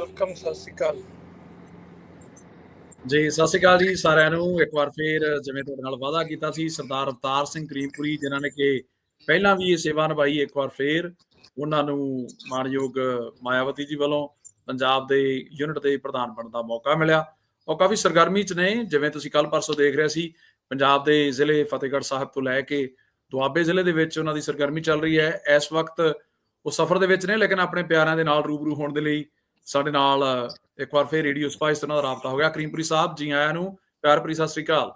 Welcome ਸਤਿ ਸ਼੍ਰੀ ਅਕਾਲ। ਜੀ, ਸਤਿ ਸ਼੍ਰੀ ਅਕਾਲ ਜੀ ਸਾਰਿਆਂ ਨੂੰ। ਇੱਕ ਵਾਰ ਫੇਰ ਜਿਵੇਂ ਤੁਹਾਡੇ ਨਾਲ ਵਾਅਦਾ ਕੀਤਾ ਸੀ, ਸਰਦਾਰ ਅਵਤਾਰ ਸਿੰਘ ਕਰੀਮਪੁਰੀ ਜਿਨ੍ਹਾਂ ਨੇ ਕਿ ਪਹਿਲਾਂ ਵੀ ਇਹ ਸੇਵਾ ਨਿਭਾਈ, ਇੱਕ ਵਾਰ ਫੇਰ ਉਹਨਾਂ ਨੂੰ ਮਾਨਯੋਗ ਮਾਇਆਵਤੀ ਜੀ ਵੱਲੋਂ ਪੰਜਾਬ ਦੇ ਯੂਨਿਟ ਦੇ ਪ੍ਰਧਾਨ ਬਣਨ ਦਾ ਮੌਕਾ ਮਿਲਿਆ। ਉਹ ਕਾਫੀ ਸਰਗਰਮੀ ਚ ਨੇ, ਜਿਵੇਂ ਤੁਸੀਂ ਕੱਲ ਪਰਸੋਂ ਦੇਖ ਰਹੇ ਸੀ, ਪੰਜਾਬ ਦੇ ਜ਼ਿਲ੍ਹੇ ਫਤਿਹਗੜ੍ਹ ਸਾਹਿਬ ਤੋਂ ਲੈ ਕੇ ਦੁਆਬੇ ਜ਼ਿਲ੍ਹੇ ਦੇ ਵਿੱਚ ਉਹਨਾਂ ਦੀ ਸਰਗਰਮੀ ਚੱਲ ਰਹੀ ਹੈ। ਇਸ ਵਕਤ ਉਹ ਸਫ਼ਰ ਦੇ ਵਿੱਚ ਨੇ, ਲੇਕਿਨ ਆਪਣੇ ਪਿਆਰਿਆਂ ਦੇ ਨਾਲ ਰੂਬਰੂ ਹੋਣ ਦੇ ਲਈ ਸਾਡੇ ਨਾਲ ਇੱਕ ਵਾਰ ਫੇਰ ਰੇਡੀਓ ਸਪਾਈਸ ਤੋਂ ਨਾਲ ਰਾਬਤਾ ਹੋ ਗਿਆ। ਕਰੀਮਪੁਰੀ ਸਾਹਿਬ ਜੀ ਆਇਆਂ ਨੂੰ ਪਿਆਰ ਭਰੀ ਸਤਿ ਸ੍ਰੀ ਅਕਾਲ।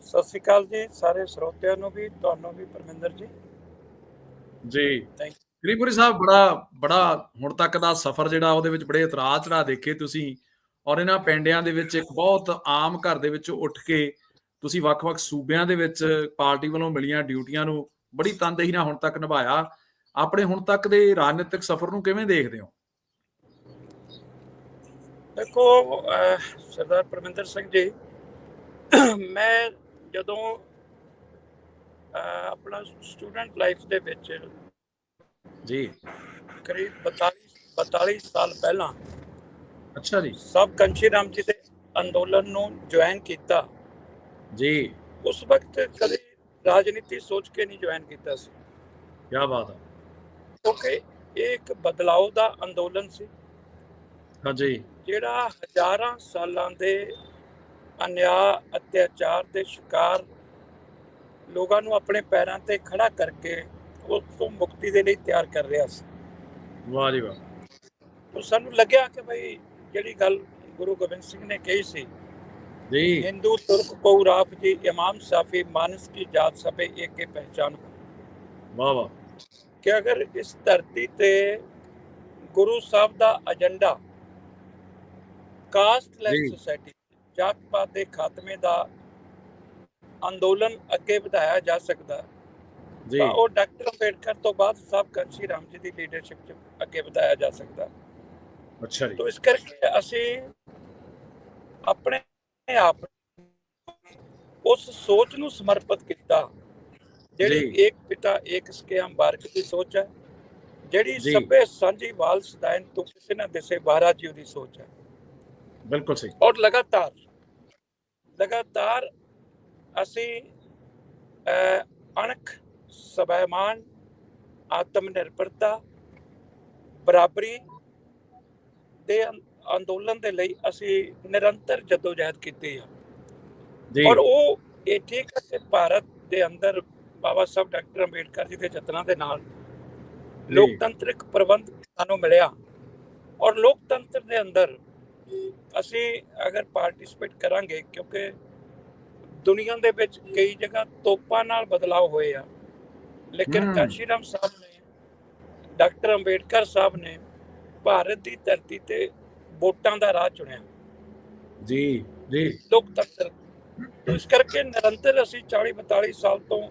ਸਤਿ ਸ਼੍ਰੀ ਅਕਾਲ ਜੀ ਸਾਰੇ ਸਰੋਤਿਆਂ ਨੂੰ ਵੀ ਤੁਹਾਨੂੰ ਵੀ ਪਰਮਿੰਦਰ ਜੀ। ਜੀ। ਕਰੀਮਪੁਰੀ ਸਾਹਿਬ ਬੜਾ ਬੜਾ ਹੁਣ ਤੱਕ ਦਾ ਸਫ਼ਰ ਜਿਹੜਾ ਉਹਦੇ ਵਿੱਚ ਬੜੇ ਇਤਰਾਜ਼ ਚੜਾ ਦੇਖੇ ਤੁਸੀਂ। ਔਰ ਇਹਨਾਂ ਪਿੰਡਿਆਂ ਦੇ ਵਿੱਚ ਇੱਕ ਬਹੁਤ ਆਮ ਘਰ ਦੇ ਵਿੱਚ ਉੱਠ ਕੇ ਤੁਸੀਂ ਵੱਖ-ਵੱਖ ਸੂਬਿਆਂ ਦੇ ਵਿੱਚ ਪਾਰਟੀ ਵੱਲੋਂ ਮਿਲੀਆਂ ਡਿਊਟੀਆਂ ਨੂੰ ਬੜੀ ਤਨਦੇਹੀ ਨਾਲ ਹੁਣ ਤੱਕ ਨਿਭਾਇਆ। ਆਪਣੇ ਹੁਣ ਤੱਕ ਦੇ ਰਾਜਨੀਤਿਕ ਸਫ਼ਰ ਨੂੰ ਕਿਵੇਂ ਦੇਖਦੇ ਹੋ? ਦੇਖੋ ਸਰਦਾਰ ਪਰਮਿੰਦਰ ਸਿੰਘ ਜੀ ਮੈਂ ਜਦੋਂ ਆਪਣਾ ਸਟੂਡੈਂਟ ਲਾਈਫ ਦੇ ਵਿੱਚ ਜੀ। ਕਰੀਬ 42 42 ਸਾਲ ਪਹਿਲਾਂ ਅੱਛਾ ਜੀ। ਸਭ ਕੰਸ਼ੀ ਰਾਮ ਜੀ ਦੇ ਅੰਦੋਲਨ ਨੂੰ ਜੁਆਇਨ ਕੀਤਾ। ਜੀ। ਉਸ ਵਕਤ ਕਦੇ ਰਾਜਨੀਤੀ ਸੋਚ ਕੇ ਨਹੀਂ ਜੁਆਇਨ ਕੀਤਾ ਸੀ। ਕੀ ਬਾਤ ਹੈ ਕਿਉਂਕਿ ਇਹ ਇੱਕ ਬਦਲਾਅ ਦਾ ਅੰਦੋਲਨ ਸੀ। ਹਾਂਜੀ। ਜਿਹੜਾ ਹਜ਼ਾਰਾਂ ਸਾਲਾਂ ਦੇ ਅਨਿਆ ਅਤਿਆਚਾਰ ਦੇ ਸ਼ਿਕਾਰ ਲੋਕਾਂ ਨੂੰ ਆਪਣੇ ਪੈਰਾਂ ਤੇ ਖੜਾ ਕਰਕੇ ਉਸ ਤੋਂ ਮੁਕਤੀ ਦੇ ਲਈ ਤਿਆਰ ਕਰ ਰਿਹਾ ਸੀ। ਵਾਹ ਜੀ ਵਾਹ। ਤੋਂ ਸਾਨੂੰ ਲੱਗਿਆ ਕਿ ਭਾਈ ਜਿਹੜੀ ਗੱਲ ਗੁਰੂ ਗੋਬਿੰਦ ਸਿੰਘ ਨੇ ਕਹੀ ਸੀ ਜੀ। ਹਿੰਦੂ ਤੁਰਕ ਕੋ ਰਾਫ ਜੀ ਇਮਾਮ ਸਾਫੀ ਮਾਨਸ ਕੀ ਜਾਤ ਸਭੇ ਏਕੇ ਪਹਿਚਾਨ ਵਾਹ ਵਾਹ। ਕਿ ਅਗਰ ਇਸ ਧਰਤੀ ਤੇ ਗੁਰੂ ਸਾਹਿਬ ਦਾ ਏਜੰਡਾ ਕਾਸਟਲੈਸ। ਸੋਸਾਇਟੀ ਜਾਤ ਪਾਤ ਦੇ ਖਾਤਮੇ ਦਾ ਅੰਦੋਲਨ ਅੱਗੇ ਵਧਾਇਆ ਜਾ ਸਕਦਾ ਜੀ ਉਹ ਡਾਕਟਰ ਅੰਬੇਡਕਰ ਤੋਂ ਬਾਅਦ ਸਾਹਿਬ ਕੰਸ਼ੀ ਰਾਮ ਜੀ ਦੀ ਲੀਡਰਸ਼ਿਪ 'ਚ ਅੱਗੇ ਵਧਾਇਆ ਜਾ ਸਕਦਾ ਅੱਛਾ ਜੀ ਤੋ ਇਸ ਕਰਕੇ ਅਸੀਂ ਆਪਣੇ ਆਪ ਉਸ ਸੋਚ ਨੂੰ ਸਮਰਪਿਤ ਕੀਤਾ ਜਿਹੜੀ। ਇੱਕ ਪਿਤਾ ਇੱਕ ਸਕਿਆਮ ਬਾਰਕ ਦੀ ਸੋਚ ਹੈ ਜਿਹੜੀ। ਸਭੇ ਸਾਂਝੀ ਵਾਲ ਸਦਾਇਨ ਤੋਂ ਕਿਸੇ ਨਾ ਦਿਸੇ ਬਾਰਾ ਜੀ ਦੀ ਸੋਚ ਹੈ ਬਿਲਕੁਲ ਸਹੀ। ਔਰ ਲਗਾਤਾਰ ਲਗਾਤਾਰ ਅਸੀਂ ਅਣਖ ਸਵੈਮਾਨ ਆਤਮ ਨਿਰਭਰਤਾ ਬਰਾਬਰੀ ਦੇ ਅੰਦੋਲਨ ਦੇ ਲਈ ਅਸੀਂ ਨਿਰੰਤਰ ਜਦੋਜਹਿਦ ਕੀਤੀ ਆ। ਜੀ। ਔਰ ਉਹ ਇਹ ਠੀਕ ਹੈ ਕਿ ਭਾਰਤ ਦੇ ਅੰਦਰ ਬਾਬਾ ਸਾਹਿਬ ਡਾਕਟਰ ਅੰਬੇਡਕਰ ਜੀ ਦੇ ਯਤਨਾਂ ਦੇ ਨਾਲ। ਲੋਕਤੰਤਰਿਕ ਪ੍ਰਬੰਧ ਸਾਨੂੰ ਮਿਲਿਆ। ਔਰ ਲੋਕਤੰਤਰ ਦੇ ਅੰਦਰ ਅਸੀਂ ਅਗਰ ਪਾਰਟਿਸਿਪੇਟ ਕਰਾਂਗੇ ਕਿਉਂਕਿ ਦੁਨੀਆ ਦੇ ਵਿੱਚ ਕਈ ਜਗ੍ਹਾ ਤੋਪਾਂ ਨਾਲ ਬਦਲਾਅ ਹੋਏ ਆ। ਲੇਕਿਨ। ਕਾਂਸ਼ੀਰਾਮ ਸਾਹਿਬ ਨੇ ਡਾਕਟਰ ਅੰਬੇਡਕਰ ਸਾਹਿਬ ਨੇ ਭਾਰਤ ਦੀ ਧਰਤੀ ਤੇ ਵੋਟਾਂ ਦਾ ਰਾਹ ਚੁਣਿਆ। ਜੀ ਜੀ। ਲੋਕਤੰਤਰ ਇਸ ਕਰਕੇ ਨਿਰੰਤਰ ਅਸੀਂ 40 42 ਸਾਲ ਤੋਂ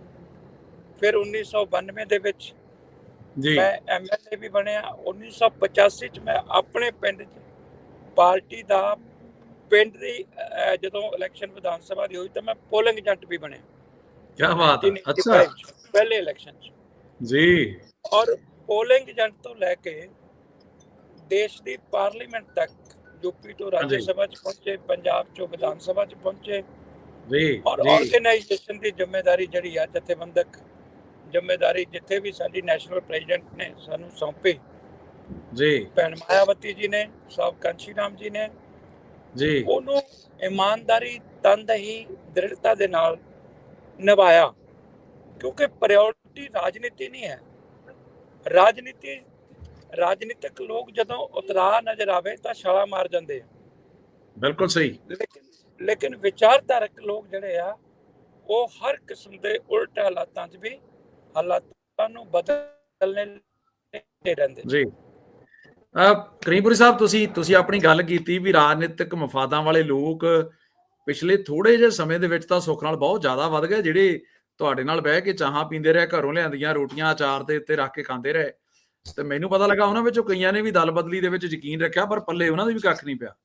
ਫਿਰ 1992 ਦੇ ਵਿੱਚ ਜੀ। ਮੈਂ ਐਮਐਲਏ ਵੀ ਬਣਿਆ। 1985 ਚ ਮੈਂ ਆਪਣੇ ਪਿੰਡ 'ਚ ਪਾਰਟੀ ਦਾ ਪਿੰਡ ਦੀ ਜਦੋਂ ਇਲੈਕਸ਼ਨ ਵਿਧਾਨ ਸਭਾ ਦੀ ਹੋਈ ਤਾਂ ਮੈਂ ਪੋਲਿੰਗ ਏਜੰਟ ਵੀ ਬਣਿਆ। ਕੀ ਬਾਤ ਹੈ 1985 ਅੱਛਾ। ਪਹਿਲੇ ਇਲੈਕਸ਼ਨ 'ਚ। ਜੀ। ਔਰ ਪੋਲਿੰਗ ਏਜੰਟ ਤੋਂ ਲੈ ਕੇ ਦੇਸ਼ ਦੀ ਪਾਰਲੀਮੈਂਟ ਤੱਕ ਯੂਪੀ ਤੋਂ ਰਾਜ। ਸਭਾ 'ਚ ਪਹੁੰਚੇ ਪੰਜਾਬ 'ਚੋਂ ਵਿਧਾਨ ਸਭਾ 'ਚ ਪਹੁੰਚੇ। ਜੀ ਔਰ ਜੀ। ਆਰਗੇਨਾਈਜੇਸ਼ਨ ਦੀ ਜ਼ਿੰਮੇਵਾਰੀ ਜਿਹੜੀ ਆ ਜਥੇਬੰਦਕ ਜ਼ਿੰਮੇਵਾਰੀ ਜਿੱਥੇ ਵੀ ਸਾਡੀ ਨੈਸ਼ਨਲ ਪ੍ਰੈਜ਼ੀਡੈਂਟ ਨੇ ਸਾਨੂੰ ਸੌਂਪੀ ਜੀ। ਭੈਣ ਮਾਇਆਵਤੀ ਜੀ ਨੇ ਸਾਹਿਬ ਕਾਂਸ਼ੀ ਰਾਮ ਜੀ ਨੇ। ਜੀ। ਉਹਨੂੰ ਇਮਾਨਦਾਰੀ ਤਨਦਹੀ ਦ੍ਰਿੜਤਾ ਦੇ ਨਾਲ ਨਿਭਾਇਆ। ਕਿਉਂਕਿ ਪ੍ਰਾਇੋਰਟੀ ਰਾਜਨੀਤੀ ਨਹੀਂ ਹੈ। ਰਾਜਨੀਤੀ ਰਾਜਨੀਤਿਕ ਲੋਕ ਜਦੋਂ ਉਤਰਾਹ ਨਜ਼ਰ ਆਵੇ ਤਾਂ ਛਾਲਾ ਮਾਰ ਜਾਂਦੇ ਆ। ਬਿਲਕੁਲ ਸਹੀ। ਲੇਕਿਨ ਲੇਕਿਨ ਵਿਚਾਰਧਾਰਕ ਲੋਕ ਜਿਹੜੇ ਆ ਉਹ ਹਰ ਕਿਸਮ ਦੇ ਉਲਟ ਹਾਲਾਤਾਂ 'ਚ ਵੀ ਹਾਲਾਤਾਂ ਨੂੰ ਬਦਲਣੇ ਰਹਿੰਦੇ। ਜੀ। ਕਰੀਮਪੁਰੀ ਸਾਹਿਬ ਤੁਸੀਂ ਤੁਸੀਂ ਆਪਣੀ ਗੱਲ ਕੀਤੀ ਵੀ ਰਾਜਨੀਤਿਕ ਮਫਾਦਾਂ ਵਾਲੇ ਲੋਕ ਪਿਛਲੇ ਥੋੜੇ ਜਿਹੇ ਸਮੇਂ ਦੇ ਵਿੱਚ ਤਾਂ ਸੁੱਖ ਨਾਲ ਬਹੁਤ ਜ਼ਿਆਦਾ ਵੱਧ ਗਏ ਜਿਹੜੇ ਤੁਹਾਡੇ ਨਾਲ ਬਹਿ ਕੇ ਚਾਹਾਂ ਪੀਂਦੇ ਰਹੇ ਘਰੋਂ ਲਿਆਂਦੀਆਂ ਰੋਟੀਆਂ ਅਚਾਰ ਦੇ ਉੱਤੇ ਰੱਖ ਕੇ ਖਾਂਦੇ ਰਹੇ। ਤੇ ਮੈਨੂੰ ਪਤਾ ਲੱਗਾ ਉਹਨਾਂ ਵਿੱਚੋਂ ਕਈਆਂ ਨੇ ਵੀ ਦਲ ਬਦਲੀ ਦੇ ਵਿੱਚ ਯਕੀਨ ਰੱਖਿਆ ਪਰ ਪੱਲੇ ਉਹਨਾਂ ਦੇ ਵੀ ਕੱਖ ਨਹੀਂ ਪਿਆ।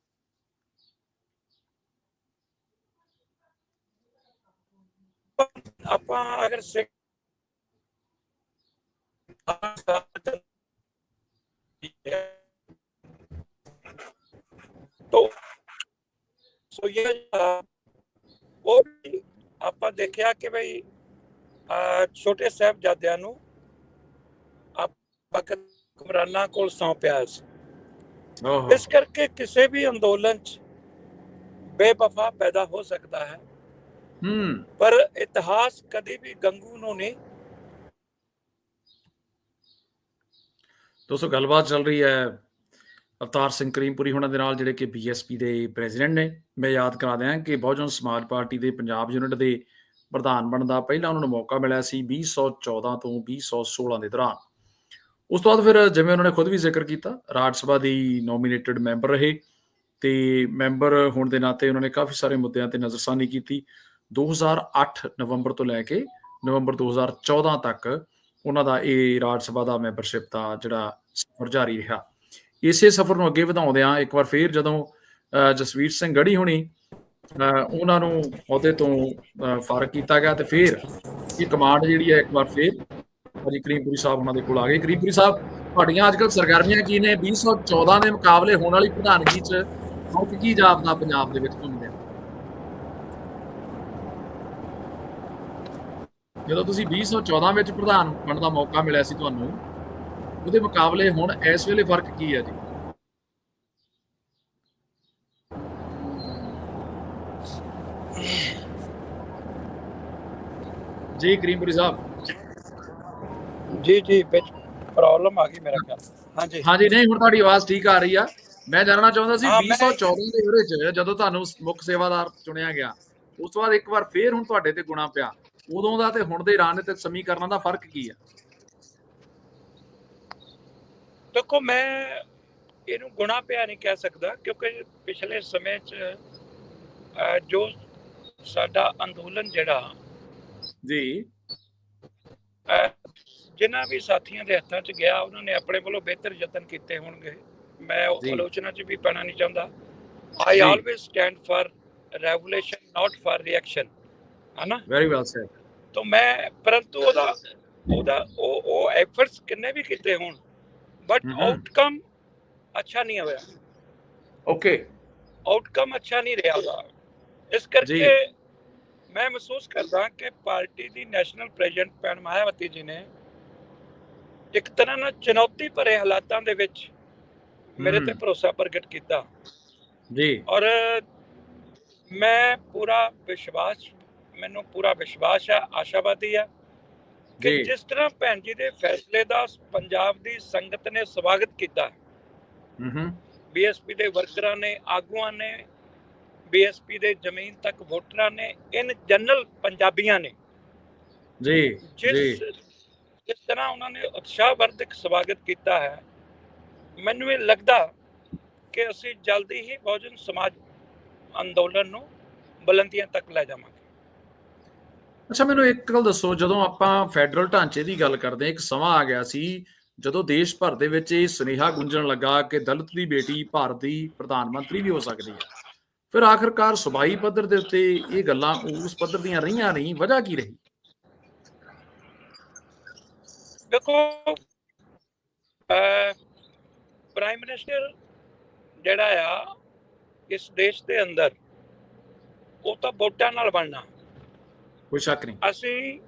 ਆਪਾਂ ਅਗਰ ਸਿੱਖ ਤੋ ਸੋ ਇਹ ਜਿਹੜਾ ਉਹ ਵੀ ਆਪਾਂ ਦੇਖਿਆ ਕਿ ਭਈ ਛੋਟੇ ਸਾਹਿਬਜ਼ਾਦਿਆਂ ਨੂੰ ਆਪਾਂ ਹੁਕਮਰਾਨਾਂ ਕੋਲ ਸੌਂਪਿਆ ਸੀ। ਇਸ ਕਰਕੇ ਕਿਸੇ ਵੀ ਅੰਦੋਲਨ 'ਚ ਬੇਵਫਾ ਪੈਦਾ ਹੋ ਸਕਦਾ ਹੈ। ਹੂੰ। ਪਰ ਇਤਿਹਾਸ ਕਦੀ ਵੀ ਗੰਗੂ ਨੂੰ ਨਹੀਂ ਦੋਸਤੋ ਗੱਲਬਾਤ ਚੱਲ ਰਹੀ ਹੈ। ਅਵਤਾਰ ਸਿੰਘ ਕਰੀਮਪੁਰੀ ਹੁਣਾਂ ਦੇ ਨਾਲ ਜਿਹੜੇ ਕਿ ਬੀਐਸਪੀ ਦੇ ਪ੍ਰੈਜ਼ੀਡੈਂਟ ਨੇ, ਮੈਂ ਯਾਦ ਕਰਾ ਦਿਆਂ ਕਿ ਬਹੁਜਨ ਸਮਾਜ ਪਾਰਟੀ ਦੇ ਪੰਜਾਬ ਯੂਨਿਟ ਦੇ ਪ੍ਰਧਾਨ ਬਣਨ ਦਾ ਪਹਿਲਾਂ ਉਹਨਾਂ ਨੂੰ ਮੌਕਾ ਮਿਲਿਆ ਸੀ 2014 ਤੋਂ 2016 ਦੇ ਦੌਰਾਨ। ਉਸ ਤੋਂ ਬਾਅਦ ਫਿਰ ਜਿਵੇਂ ਉਹਨਾਂ ਨੇ ਖੁਦ ਵੀ ਜ਼ਿਕਰ ਕੀਤਾ, ਰਾਜ ਸਭਾ ਦੀ ਨੋਮੀਨੇਟਡ ਮੈਂਬਰ ਰਹੇ ਤੇ ਮੈਂਬਰ ਹੋਣ ਦੇ ਨਾਤੇ ਉਹਨਾਂ ਨੇ ਕਾਫੀ ਸਾਰੇ ਮੁੱਦਿਆਂ ਤੇ ਨਜ਼ਰਸਾਨੀ ਕੀਤੀ। 2008 ਨਵੰਬਰ ਤੋਂ ਲੈ ਕੇ ਨਵੰਬਰ 2014 ਤੱਕ ਉਹਨਾਂ ਦਾ ਇਹ ਰਾਜ ਸਭਾ ਦਾ ਮੈਂਬਰਸ਼ਿਪ ਦਾ ਜਿਹੜਾ ਸਫ਼ਰ ਜਾਰੀ ਰਿਹਾ। ਇਸੇ ਸਫ਼ਰ ਨੂੰ ਅੱਗੇ ਵਧਾਉਂਦਿਆਂ ਇੱਕ ਵਾਰ ਫੇਰ ਜਦੋਂ ਅਹ, ਜਸਵੀਰ ਸਿੰਘ ਗੜੀ ਹੋਣੀ ਅਹ, ਉਹਨਾਂ ਨੂੰ ਅਹੁਦੇ ਤੋਂ ਫਾਰਗ ਕੀਤਾ ਗਿਆ ਤੇ ਫਿਰ ਇਹ ਕਮਾਂਡ ਜਿਹੜੀ ਹੈ ਇੱਕ ਵਾਰ ਫਿਰ ਅਜੀ ਕਰੀਮਪੁਰੀ ਸਾਹਿਬ ਉਹਨਾਂ ਦੇ ਕੋਲ ਆ ਗਏ। ਕਰੀਮਪੁਰੀ ਸਾਹਿਬ ਤੁਹਾਡੀਆਂ ਅੱਜਕੱਲ ਸਰਗਰਮੀਆਂ ਕੀ ਨੇ? 2014 ਦੇ ਮੁਕਾਬਲੇ ਹੋਣ ਵਾਲੀ ਪ੍ਰਧਾਨਗੀ 'ਚ ਹੁਣ ਕੀ ਜਾਪਦਾ ਪੰਜਾਬ ਦੇ ਵਿੱਚ ਤੁਹਾਨੂੰ ਦੇ ਜਦੋਂ ਤੁਸੀਂ 2014 ਵਿੱਚ ਪ੍ਰਧਾਨ ਬਣਨ ਦਾ ਮੌਕਾ ਮਿਲਿਆ ਸੀ ਤੁਹਾਨੂੰ ਉਹਦੇ ਮੁਕਾਬਲੇ ਹੁਣ ਇਸ ਵੇਲੇ ਫ਼ਰਕ ਕੀ ਹੈ ਜੀ? ਜੀ ਕਰੀਮਪੁਰੀ ਸਾਹਿਬ। ਜੀ ਜੀ ਵਿੱਚ ਪ੍ਰੋਬਲਮ ਆ ਗਈ ਮੇਰਾ ਖਿਆਲ। ਹਾਂਜੀ। ਹਾਂਜੀ ਨਹੀਂ ਹੁਣ ਤੁਹਾਡੀ ਆਵਾਜ਼ ਠੀਕ ਆ ਰਹੀ ਆ। ਮੈਂ ਜਾਣਨਾ ਚਾਹੁੰਦਾ ਸੀ ਹਾਂ, ਮੈਂ- 2014 ਦੇ ਉਹਦੇ ਚ ਜਦੋਂ ਤੁਹਾਨੂੰ ਮੁੱਖ ਸੇਵਾਦਾਰ ਚੁਣਿਆ ਗਿਆ ਉਸ ਤੋਂ ਬਾਅਦ ਇੱਕ ਵਾਰ ਫੇਰ ਹੁਣ ਤੁਹਾਡੇ ਤੇ ਗੁਣਾ ਪਿਆ। ਉਦੋਂ ਦਾ ਤੇ ਹੁਣ ਦੇ ਰਾਜਨੀਤਿਕ ਸਮੀਕਰਨਾਂ ਦਾ ਫ਼ਰਕ ਕੀ ਆ? ਦੇਖੋ ਮੈਂ ਇਹਨੂੰ ਗੁਣਾ ਪਿਆ ਨਹੀਂ ਕਹਿ ਸਕਦਾ ਕਿਉਂਕਿ ਪਿਛਲੇ ਸਮੇਂ 'ਚ ਜੋ ਸਾਡਾ ਅੰਦੋਲਨ ਜਿਹੜਾ ਜੀ। ਜਿਨ੍ਹਾਂ ਵੀ ਸਾਥੀਆਂ ਦੇ ਹੱਥਾਂ 'ਚ ਗਿਆ ਉਹਨਾਂ ਨੇ ਆਪਣੇ ਵੱਲੋਂ ਬਿਹਤਰ ਯਤਨ ਕੀਤੇ ਹੋਣਗੇ। ਮੈਂ ਉਹ। ਆਲੋਚਨਾ 'ਚ ਵੀ ਪੈਣਾ ਨਹੀਂ ਚਾਹੁੰਦਾ। I. Always stand for revolution not for reaction ਹਨਾ? ਵੈਰੀ ਵੈਲ ਸੈਡ ਤਾਂ ਮੈਂ ਪਰੰਤੂ ਉਹਦਾ ਉਹਦਾ ਉਹ ਉਹ ਐਫਰਟਸ ਕਿੰਨੇ ਵੀ ਕੀਤੇ ਹੋਣ ਬਟ। ਆਊਟਕਮ ਅੱਛਾ ਨਹੀਂ ਹੋਇਆ ਓਕੇ ਆਊਟਕਮ ਅੱਛਾ ਨਹੀਂ ਰਿਹਾ ਉਹਦਾ ਇਸ ਕਰਕੇ ਮੈਂ ਮਹਿਸੂਸ ਕਰਦਾ ਕਿ ਪਾਰਟੀ ਦੀ ਨੈਸ਼ਨਲ ਪ੍ਰੈਜ਼ੀਡੈਂਟ ਪੈਣ ਮਾਇਆਵਤੀ ਜੀ ਨੇ ਇੱਕ ਤਰ੍ਹਾਂ ਨਾਲ ਚੁਣੌਤੀ ਭਰੇ ਹਾਲਾਤਾਂ ਦੇ ਵਿੱਚ ਮੇਰੇ ਤੇ। ਭਰੋਸਾ ਪ੍ਰਗਟ ਕੀਤਾ ਜੀ ਔਰ ਮੈਂ ਪੂਰਾ ਵਿਸ਼ਵਾਸ ਮੈਨੂੰ ਪੂਰਾ ਵਿਸ਼ਵਾਸ ਹੈ ਆਸ਼ਾਵਾਦੀ ਹੈ ਕਿ ਜਿਸ ਤਰ੍ਹਾਂ ਭੈਣ ਜੀ ਦੇ ਫੈਸਲੇ ਦਾ ਪੰਜਾਬ ਦੀ ਸੰਗਤ ਨੇ ਸਵਾਗਤ ਕੀਤਾ। ਹੂੰ ਹੂੰ। ਬੀਐਸਪੀ ਦੇ ਵਰਕਰਾਂ ਨੇ ਆਗੂਆਂ ਨੇ ਬੀਐਸਪੀ ਦੇ ਜ਼ਮੀਨ ਤੱਕ ਵੋਟਰਾਂ ਨੇ ਇਨ ਜਨਰਲ ਪੰਜਾਬੀਆਂ ਨੇ। ਜੀ ਜੀ। ਜਿਸ ਜਿਸ ਤਰ੍ਹਾਂ ਉਹਨਾਂ ਨੇ ਉਤਸ਼ਾਹਵਰਧਕ ਸਵਾਗਤ ਕੀਤਾ ਹੈ ਮੈਨੂੰ ਇਹ ਲੱਗਦਾ ਕਿ ਅਸੀਂ ਜਲਦੀ ਹੀ ਬਹੁਜਨ ਸਮਾਜ ਅੰਦੋਲਨ ਨੂੰ ਬੁਲੰਦੀਆਂ ਤੱਕ ਲੈ ਜਾਵਾਂਗੇ। ਅੱਛਾ, ਮੈਨੂੰ ਇੱਕ ਗੱਲ ਦੱਸੋ, ਜਦੋਂ ਆਪਾਂ ਫੈਡਰਲ ਢਾਂਚੇ ਦੀ ਗੱਲ ਕਰਦੇ ਹਾਂ, ਇੱਕ ਸਮਾਂ ਆ ਗਿਆ ਸੀ, ਜਦੋਂ ਦੇਸ਼ ਭਰ ਦੇ ਵਿੱਚ ਇਹ ਸੁਨੇਹਾ ਗੁੰਜਣ ਲੱਗਾ ਕਿ ਦਲਿਤ ਦੀ ਬੇਟੀ ਭਾਰਤ ਦੀ ਪ੍ਰਧਾਨ ਮੰਤਰੀ ਵੀ ਹੋ ਸਕਦੀ ਹੈ। ਫਿਰ ਆਖਰਕਾਰ ਸੁਬਾਈ ਪੱਧਰ ਦੇ ਉੱਤੇ ਇਹ ਗੱਲਾਂ ਉਸ ਪੱਧਰ ਦੀਆਂ ਰਹੀਆਂ ਨਹੀਂ, ਵਜ੍ਹਾ ਕੀ ਰਹੀ? ਦੇਖੋ ਪ੍ਰਾਈਮ ਮਿਨਿਸਟਰ ਜਿਹੜਾ ਆ, ਇਸ ਦੇਸ਼ ਦੇ ਅੰਦਰ ਉਹ ਤਾਂ ਵੋਟਾਂ ਨਾਲ ਬਣਨਾ। ਕੋਈ ਸ਼ੱਕ ਨਹੀਂ। ਅਸੀਂ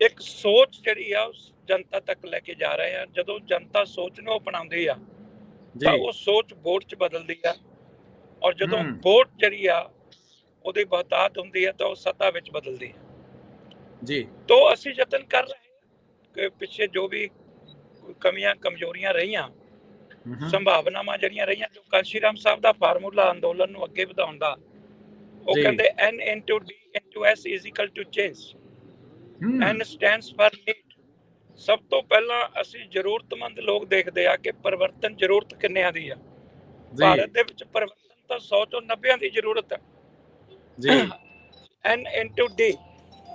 ਇੱਕ ਸੋਚ ਜਿਹੜੀ ਆ ਉਸ ਜਨਤਾ ਤੱਕ ਲੈ ਕੇ ਜਾ ਰਹੇ ਆ। ਜਦੋਂ ਜਨਤਾ ਸੋਚ ਨੂੰ ਅਪਣਾਉਂਦੀ ਆ ਜੀ। ਉਹ ਸੋਚ ਵੋਟ 'ਚ ਬਦਲਦੀ ਆ। ਔਰ ਜਦੋਂ। ਵੋਟ ਜਿਹੜੀ ਆ ਉਹਦੀ ਬਹੁਤਾਤ ਹੁੰਦੀ ਆ ਤਾਂ ਉਹ ਸੱਤਾ ਵਿੱਚ ਬਦਲਦੀ ਆ। ਜੀ। ਤੋਂ ਅਸੀਂ ਯਤਨ ਕਰ ਰਹੇ ਹਾਂ ਕਿ ਪਿੱਛੇ ਜੋ ਵੀ ਕਮੀਆਂ ਕਮਜ਼ੋਰੀਆਂ ਰਹੀਆਂ ਹੂੰ ਹੂੰ। ਸੰਭਾਵਨਾਵਾਂ ਜਿਹੜੀਆਂ ਰਹੀਆਂ ਜੋ ਕਾਂਸ਼ੀ ਰਾਮ ਸਾਹਿਬ ਦਾ ਫਾਰਮੂਲਾ ਅੰਦੋਲਨ ਨੂੰ ਅੱਗੇ ਵਧਾਉਣ ਦਾ ਉਹ। ਕਹਿੰਦੇ n into d into s is equal to change n stands for need ਸਭ ਤੋਂ ਪਹਿਲਾਂ ਅਸੀਂ ਜ਼ਰੂਰਤਮੰਦ ਲੋਕ ਦੇਖਦੇ ਆ ਕਿ ਪਰਿਵਰਤਨ ਜ਼ਰੂਰਤ ਕਿੰਨਿਆਂ ਦੀ ਆ ਭਾਰਤ ਦੇ ਵਿੱਚ ਪਰਿਵਰਤਨ ਤਾਂ 100 ਤੋਂ 90 ਦੀ ਜ਼ਰੂਰਤ ਹੈ ਜੀ n into d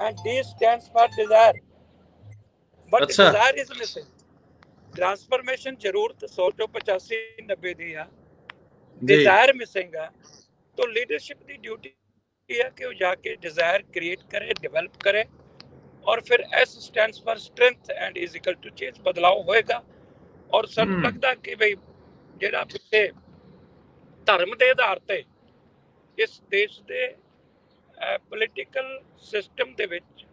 and d stands for desire but desire is missing transformation ਜ਼ਰੂਰਤ 100 ਤੋਂ 85 90 ਦੀ ਆ ਡਿਜ਼ਾਇਰ ਮਿਸਿੰਗ ਆ ਤਾਂ ਲੀਡਰਸ਼ਿਪ ਦੀ ਡਿਊਟੀ ਇਹ ਹੈ ਕਿ ਉਹ ਜਾ ਕੇ ਡਿਜ਼ਾਇਰ ਕ੍ਰੀਏਟ ਕਰੇ ਡਿਵੈਲਪ ਕਰੇ ਔਰ ਫਿਰ S stands for strength and is equal to change ਬਦਲਾਅ ਹੋਏਗਾ ਔਰ ਸਾਨੂੰ। ਲੱਗਦਾ ਕਿ ਭਈ ਜਿਹੜਾ ਪਿੱਛੇ ਧਰਮ ਦੇ ਆਧਾਰ ਤੇ ਇਸ ਦੇਸ਼ ਦੇ ਪੋਲੀਟੀਕਲ ਸਿਸਟਮ ਦੇ ਵਿੱਚ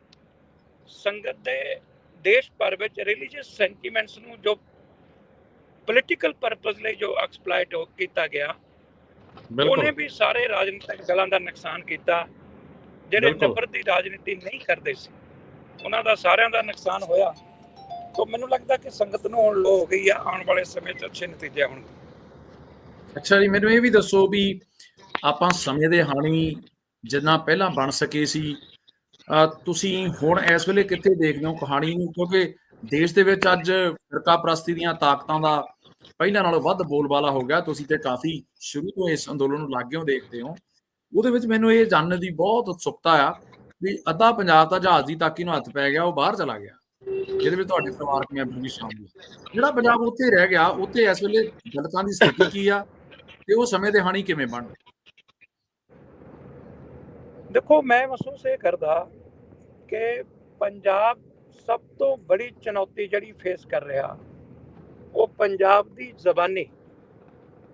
ਸੰਗਤ ਦੇ ਦੇਸ਼ ਭਰ ਵਿੱਚ ਰਿਲੀਜੀਅਸ ਸੈਂਟੀਮੈਂਟਸ ਨੂੰ ਜੋ ਪੋਲੀਟੀਕਲ ਪਰਪਸ ਲਈ ਜੋ ਐਕਸਪਲੋਇਟ ਕੀਤਾ ਗਿਆ ਉਹਨੇ ਵੀ ਸਾਰੇ ਰਾਜਨੀਤਿਕ ਦਲਾਂ ਦਾ ਨੁਕਸਾਨ ਕੀਤਾ ਜਿਹੜੇ। ਨਫ਼ਰਤ ਦੀ ਰਾਜਨੀਤੀ ਨਹੀਂ ਕਰਦੇ ਸੀ। ਉਹਨਾਂ ਦਾ ਸਾਰਿਆਂ ਦਾ ਨੁਕਸਾਨ ਹੋਇਆ। ਤੋਂ ਮੈਨੂੰ ਲੱਗਦਾ ਕਿ ਸੰਗਤ ਨੂੰ ਹੁਣ ਲੋ ਹੋ ਗਈ ਆ ਆਉਣ ਵਾਲੇ ਸਮੇਂ 'ਚ ਅੱਛੇ ਨਤੀਜੇ ਆਉਣਗੇ। ਅੱਛਾ ਜੀ ਮੈਨੂੰ ਇਹ ਵੀ ਦੱਸੋ ਵੀ ਆਪਾਂ ਸਮੇਂ ਦੇ ਹਾਣੀ ਜਿੰਨਾ ਪਹਿਲਾਂ ਬਣ ਸਕੇ ਸੀ ਤੁਸੀਂ ਹੁਣ ਇਸ ਵੇਲੇ ਕਿੱਥੇ ਦੇਖਦੇ ਹੋ ਕਹਾਣੀ ਨੂੰ? ਕਿਉਂਕਿ ਦੇਸ਼ ਦੇ ਵਿੱਚ ਅੱਜ ਫਿਰਕਾ ਪ੍ਰਸਤੀ ਦੀਆਂ ਤਾਕਤਾਂ ਦਾ ਪਹਿਲਾਂ ਨਾਲੋਂ ਵੱਧ ਬੋਲਬਾਲਾ ਹੋ ਗਿਆ। ਤੁਸੀਂ ਤੇ ਕਾਫੀ ਸ਼ੁਰੂ ਤੋਂ ਇਸ ਅੰਦੋਲਨ ਨੂੰ ਲਾਗਿਓ ਦੇਖਦੇ ਹੋ। ਉਹਦੇ ਵਿੱਚ ਮੈਨੂੰ ਇਹ ਜਾਣਨ ਦੀ ਬਹੁਤ ਉਤਸੁਕਤਾ ਆ ਵੀ ਅੱਧਾ ਪੰਜਾਬ ਤਾਂ ਜਹਾਜ਼ ਦੀ ਤਾਕੀ ਨੂੰ ਹੱਥ ਪੈ ਗਿਆ, ਉਹ ਬਾਹਰ ਚਲਾ ਗਿਆ। ਜਿਹਦੇ ਵਿੱਚ ਤੁਹਾਡੇ ਪਰਿਵਾਰਕ ਮੈਂਬਰ ਵੀ ਸ਼ਾਮਲ ਜਿਹੜਾ ਪੰਜਾਬ ਉੱਥੇ ਰਹਿ ਗਿਆ, ਉੱਥੇ ਇਸ ਵੇਲੇ ਦਲਤਾਂ ਦੀ ਸਥਿਤੀ ਕੀ ਆ ਤੇ ਉਹ ਸਮੇਂ ਦੇ ਹਾਣੀ ਕਿਵੇਂ ਬਣ ਦੇਖੋ, ਮੈਂ ਮਹਿਸੂਸ ਇਹ ਕਰਦਾ ਕਿ ਪੰਜਾਬ ਸਭ ਤੋਂ ਬੜੀ ਚੁਣੌਤੀ ਜਿਹੜੀ ਫੇਸ ਕਰ ਰਿਹਾ ਉਹ ਪੰਜਾਬ ਦੀ ਜ਼ਬਾਨੀ।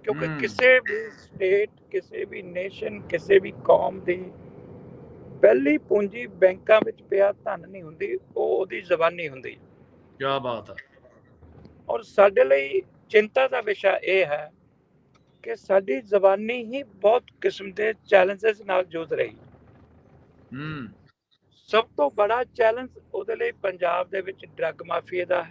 ਕਿਉਂਕਿ। ਕਿਸੇ ਵੀ ਸਟੇਟ ਕਿਸੇ ਵੀ ਨੇਸ਼ਨ ਕਿਸੇ ਵੀ ਕੌਮ ਦੀ ਪਹਿਲੀ ਪੂੰਜੀ ਬੈਂਕਾਂ ਵਿੱਚ ਪਿਆ ਧਨ ਨਹੀਂ ਹੁੰਦੀ ਉਹ ਉਹਦੀ ਜ਼ਬਾਨੀ ਹੁੰਦੀ। ਕੀ ਬਾਤ ਹੈ ਔਰ ਸਾਡੇ ਲਈ ਚਿੰਤਾ ਦਾ ਵਿਸ਼ਾ ਇਹ ਹੈ ਕਿ ਸਾਡੀ ਜ਼ਬਾਨੀ ਹੀ ਬਹੁਤ ਕਿਸਮ ਦੇ ਚੈਲੰਜਸ ਨਾਲ ਜੂਝ ਰਹੀ। ਹੂੰ। ਸਭ ਤੋਂ ਬੜਾ ਚੈਲੰਜ ਉਹਦੇ ਲਈ ਪੰਜਾਬ ਦੇ ਵਿੱਚ ਡਰੱਗ ਮਾਫੀਆ ਦਾ ਹੈ।